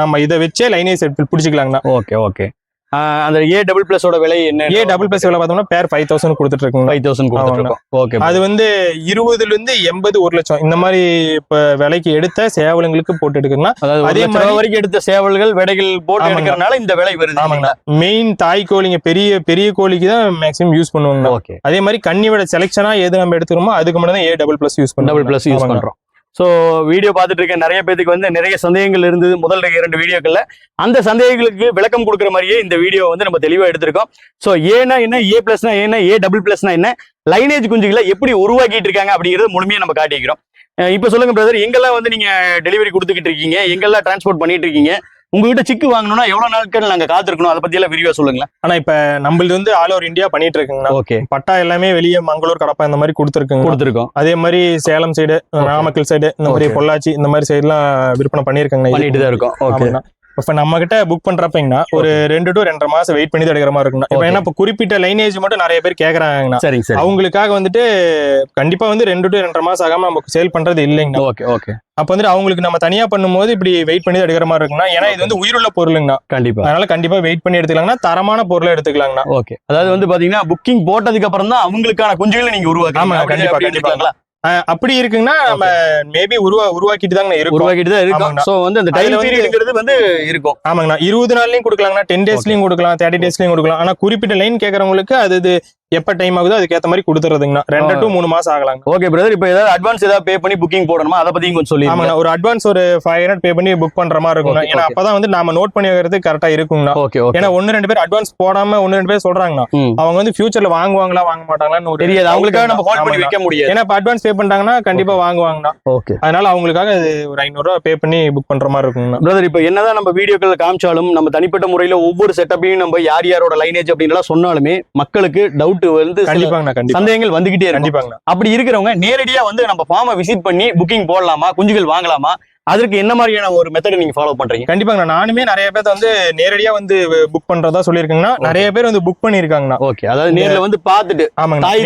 நம்ம இதை வச்சே லைனேஜ் பிடிச்சிக்கலாங்கண்ணா. ஓகே ஓகே அந்த ஏ டபுள் பிளஸோட விலை என்ன? ஏ டபுள் பிளஸ் எவ்வளவு பார்த்தோம்னா பேர் ஃபைவ் தௌசண்ட் கொடுத்துட்டு இருக்குங்க ஃபைவ் தௌசண்ட் கொடுத்துருக்கோம் ஓகே அது வந்து இருபதுல இருந்து எண்பது ஒரு லட்சம். இந்த மாதிரி இப்ப விலைக்கு எடுத்த சேவலுங்களுக்கு போட்டு ஒரு அதே மாதிரி- வரைக்கும் எடுத்த சேவல்கள் விடைகள் போட்டு ஆமாங்க. எடுக்கிறனால இந்த விலை வருது. ஆமாங்கண்ணா மெயின் தாய் கோழிங்க பெரிய பெரிய கோழிக்கு தான் மேக்ஸிமம் யூஸ் பண்ணுவாங்க. ஓகே அதே மாதிரி கன்னியோட செலெக்ஷனா எது நம்ம எடுத்துக்கிறோமோ அதுக்கு மட்டும் தான் ஏ டபுள் பிளஸ் யூஸ் பண்ணுவோம் டபுள் பிளஸ் யூஸ். பண்றோம். ஸோ வீடியோ பார்த்துட்டு இருக்க நிறைய பேத்துக்கு வந்து நிறைய சந்தேகங்கள் இருந்தது முதல் இரண்டு வீடியோக்கள்ல. அந்த சந்தேகங்களுக்கு விளக்கம் கொடுக்குற மாதிரியே இந்த வீடியோ வந்து நம்ம தெளிவாக எடுத்திருக்கோம். ஸோ ஏன்னா என்ன ஏ பிளஸ்னா என்ன ஏ டபுள் பிளஸ்னா என்ன லைனேஜ் குஞ்சுகளை எப்படி உருவாக்கிட்டு இருக்காங்க அப்படிங்கறத முழுமையாக நம்ம காட்டிக்கிறோம். இப்போ சொல்லுங்க பிரதர் எங்கெல்லாம் வந்து நீங்க டெலிவரி கொடுத்துக்கிட்டு இருக்கீங்க எங்கெல்லாம் டிரான்ஸ்போர்ட் பண்ணிட்டு இருக்கீங்க உங்ககிட்ட சிக்கு வாங்கணும்னா எவ்வளவு நாட்கள் நாங்க காத்திருக்கணும்? அதை பத்தி எல்லாம் விரிவா சொல்லுங்களேன். ஆனா இப்ப நம்மளது வந்து ஆல் ஓவர் இந்தியா பண்ணிட்டு இருக்குங்கண்ணா. ஓகே. பட்டா எல்லாமே வெளியே மங்களூர் கடப்பா இந்த மாதிரி கொடுத்துருக்குங்க கொடுத்துருக்கோம். அதே மாதிரி சேலம் சைடு நாமக்கல் சைடு இந்த மாதிரி. பொள்ளாச்சி இந்த மாதிரி சைடுலாம் விற்பனை பண்ணியிருக்காங்க பண்ணிட்டு தான் இருக்கோம். ஓகே. இப்ப நம்ம கிட்ட புக் பண்றப்பங்கன்னா ஒரு ரெண்டு டு ரெண்டரை மாசம் வெயிட் பண்ணி எடுக்கிற மாதிரி இருக்குண்ணா. இப்ப. என்ன இப்ப குறிப்பிட்ட லைனேஜ் மட்டும் நிறைய பேர் கேக்குறாங்கண்ணா. சரிங்க சரி. அவங்களுக்காக வந்துட்டு கண்டிப்பா வந்து ரெண்டு டு ரெண்டரை மாசம் ஆகாம நமக்கு சேல் பண்றது இல்லைங்கண்ணா. ஓகே ஓகே அப்ப வந்துட்டு அவங்களுக்கு நம்ம தனியா பண்ணும்போது இப்படி வெயிட் பண்ணி எடுக்கிற மாதிரி இருக்குண்ணா. ஏன்னா இது வந்து உயிருள்ள பொருளுங்கண்ணா. கண்டிப்பா. அதனால கண்டிப்பா வெயிட் பண்ணி எடுத்துக்கலாங்கன்னா தரமான பொருளை எடுத்துக்கலாங்கண்ணா. ஓகே அதாவது வந்து பாத்தீங்கன்னா புக்கிங் போட்டதுக்கு அப்புறம் தான் அவங்களுக்கான குஞ்சுகளை நீங்க அப்படி- கண்டிப்பா, அப்படி கண்டிப்பா. அப்படி இருக்குங்கன்னா நம்ம மேபி உருவா உருவாக்கிட்டு தாங்க இருக்கும். உருவாக்கிட்டு தான் இருக்கும். சோ வந்து அந்த டைம் பீரியட்ங்கிறது வந்து இருக்கும். ஆமாங்கண்ணா. இருபது நாள்லயும் கொடுக்கலாங்கண்ணா டென் டேஸ்லயும் கொடுக்கலாம் தேர்ட்டி டேஸ்லயும் கொடுக்கலாம். ஆனா குறிப்பிட்ட லைன் கேட்கறவங்களுக்கு அது இது எப்ப டைம் ஆகுதோ அதுக்கேத்த மாதிரி கொடுத்துறதுங்கண்ணா. ரெண்டு. டு மூணு மாசம் ஆகலாங்க ஓகே பிரதர் இப்போ ஏதாவது அட்வான்ஸ் ஏதாவது பே பண்ணி புக்கிங் போடணுமா? அதை பத்தி கொஞ்சம் சொல்லி ஆமாங்கண்ணா. ஒரு அட்வான்ஸ் ஒரு ஃபைவ் ஹண்ட்ரட் பே பண்ணி புக் பண்ற மாதிரி Okay, ஏன்னா. அப்பதான் வந்து நாம நோட் பண்ணி வைக்கிறது கரெக்டா இருக்குங்கண்ணா. ஓகே ஏன்னா ஒன்னு ரெண்டு பேர் அட்வான்ஸ் போடாம ஒன்னு ரெண்டு பேர் சொல்றாங்கண்ணா. அவங்க வந்து ஃபியூச்சர்ல வாங்குவாங்களா வாங்க மாட்டாங்களான்னு தெரியாது. அவங்களுக்காக நம்ம ஹோல்ட் பண்ணி. வைக்க முடியாது. ஏன்னா அட்வான்ஸ் பே பண்ணிட்டாங்கன்னா கண்டிப்பா வாங்குவாங்கண்ணா. ஓகே அதனால அவங்களுக்காக அது ஒரு ஐநூறு ரூபா பே பண்ணி புக் பண்ற மாதிரி இருக்குங்கண்ணா. பிரதர் இப்போ என்னதான் நம்ம வீடியோக்கள் காமிச்சாலும் நம்ம தனிப்பட்ட முறையில ஒவ்வொரு செட்டப்பையும் நம்ம யார் யாரோட லைனேஜ் அப்படின்லாம் சொன்னாலுமே மக்களுக்கு டவுட் வந்து கண்டிப்பாங்கண்ணா கண்டிப்பா. சந்தேகங்கள் வந்துகிட்டே இருக்கும். கண்டிப்பாங்கண்ணா. அப்படி இருக்கிறவங்க நேரடியா வந்து நம்ம ஃபார்மை விசிட் பண்ணி புக்கிங் போடலாமா? குஞ்சுகள் வாங்கலாமா? அதற்கு என்ன மாதிரியான ஒரு மெத்தட் நீங்க ஃபாலோ பண்றீங்க? கண்டிப்பாங்கண்ணா. நானுமே நிறைய பேர்த்த வந்து நேரடியா வந்து புக் பண்றதா சொல்லியிருக்கேங்கண்ணா. நிறைய பேர் வந்து புக் பண்ணிருக்காங்கண்ணா ஓகே அதாவது நேர்ல வந்து பார்த்துட்டு ஆமாங்க தாய்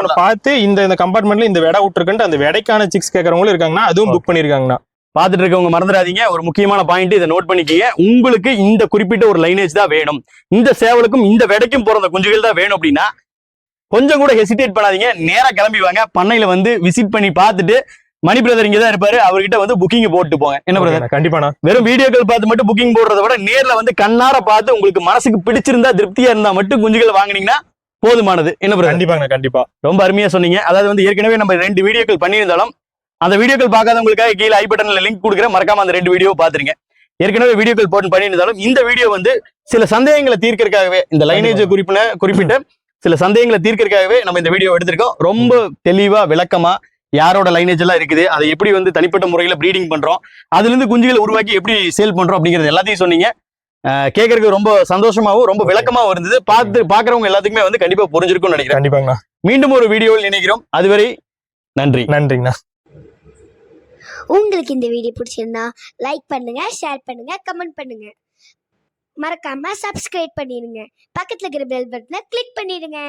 வந்து பார்த்து இந்த இந்த கம்பார்ட்மெண்ட்ல இந்த விடை விட்டுருக்குன்ட்டு அந்த விடைக்கான சிக்ஸ் கேட்கறவங்களும் இருக்காங்கன்னா அதுவும் புக் பண்ணிருக்காங்கண்ணா பார்த்துட்டு இருக்கவங்க மறந்துடாதீங்க. ஒரு முக்கியமான பாயிண்ட் இதை நோட் பண்ணிக்கங்க. உங்களுக்கு இந்த குறிப்பிட்ட ஒரு லைனேஜ் தான் வேணும். இந்த சேவலுக்கும் இந்த விடைக்கும் பிறந்த குஞ்சுகள் தான் வேணும் அப்படின்னா கொஞ்சம் கூட ஹெசிடேட் பண்ணாதீங்க. நேரா கிளம்பி வாங்க. பண்ணையில வந்து விசிட் பண்ணி பார்த்துட்டு மணி பிரதர் இங்க தான் இருப்பாரு. அவர்கிட்ட வந்து புக்கிங் போட்டு போங்க. என்ன பிரதர் கண்டிப்பாண்ணா வெறும் வீடியோக்கள் பார்த்து மட்டும் புக்கிங் போடுறத விட நேர்ல வந்து கண்ணார பார்த்து உங்களுக்கு மனசுக்கு பிடிச்சிருந்தா திருப்தியா இருந்தா மட்டும் குஞ்சுகள் வாங்குனீங்கன்னா போதுமானது. என்ன பிரதர் கண்டிப்பாங்கண்ணா கண்டிப்பா. ரொம்ப அருமையா சொன்னீங்க. அதாவது வந்து ஏற்கனவே நம்ம ரெண்டு வீடியோக்கள் பண்ணியிருந்தாலும் அந்த வீடியோக்கள் பார்க்காதவங்களுக்காக கீழே ஐ பட்டன்ல லிங்க் கொடுக்குறேன். மறக்காம அந்த ரெண்டு வீடியோ பாத்துருங்க ஏற்கனவே வீடியோக்கள் போட்டு பண்ணியிருந்தாலும் இந்த வீடியோ வந்து சில சந்தேகங்களை தீர்க்கறதுக்காகவே இந்த லைனேஜ் குறிப்பின குறிப்பிட்ட சில சந்தேகங்களை தீர்க்கறதுக்காகவே நம்ம இந்த வீடியோ எடுத்திருக்கோம். ரொம்ப தெளிவா விளக்கமா யாரோட லைனேஜ் எல்லாம் இருக்குது? அதை எப்படி வந்து தனிப்பட்ட முறையில ப்ரீடிங் பண்றோம்? அதுல இருந்து குஞ்சுகளை உருவாக்கி எப்படி சேல் பண்றோம் அப்படிங்கிறது எல்லாத்தையும் சொன்னீங்க. கேட்கறதுக்கு ரொம்ப சந்தோஷமாவும் ரொம்ப விளக்கமாவும் இருந்தது. பார்த்து பாக்குறவங்க எல்லாத்துக்குமே வந்து கண்டிப்பா புரிஞ்சிருக்கும்னு நினைக்கிறேன். கண்டிப்பாங்கண்ணா. மீண்டும் ஒரு வீடியோவில் இணைக்கிறோம் அதுவரை நன்றி. நன்றிங்கண்ணா. உங்களுக்கு இந்த வீடியோ பிடிச்சிருந்தா லைக் பண்ணுங்க ஷேர் பண்ணுங்க கமெண்ட் பண்ணுங்க. மறக்காம சப்ஸ்கிரைப் பண்ணிடுங்க பக்கத்துல இருக்கிற பெல் பட்டனை கிளிக் பண்ணிடுங்க.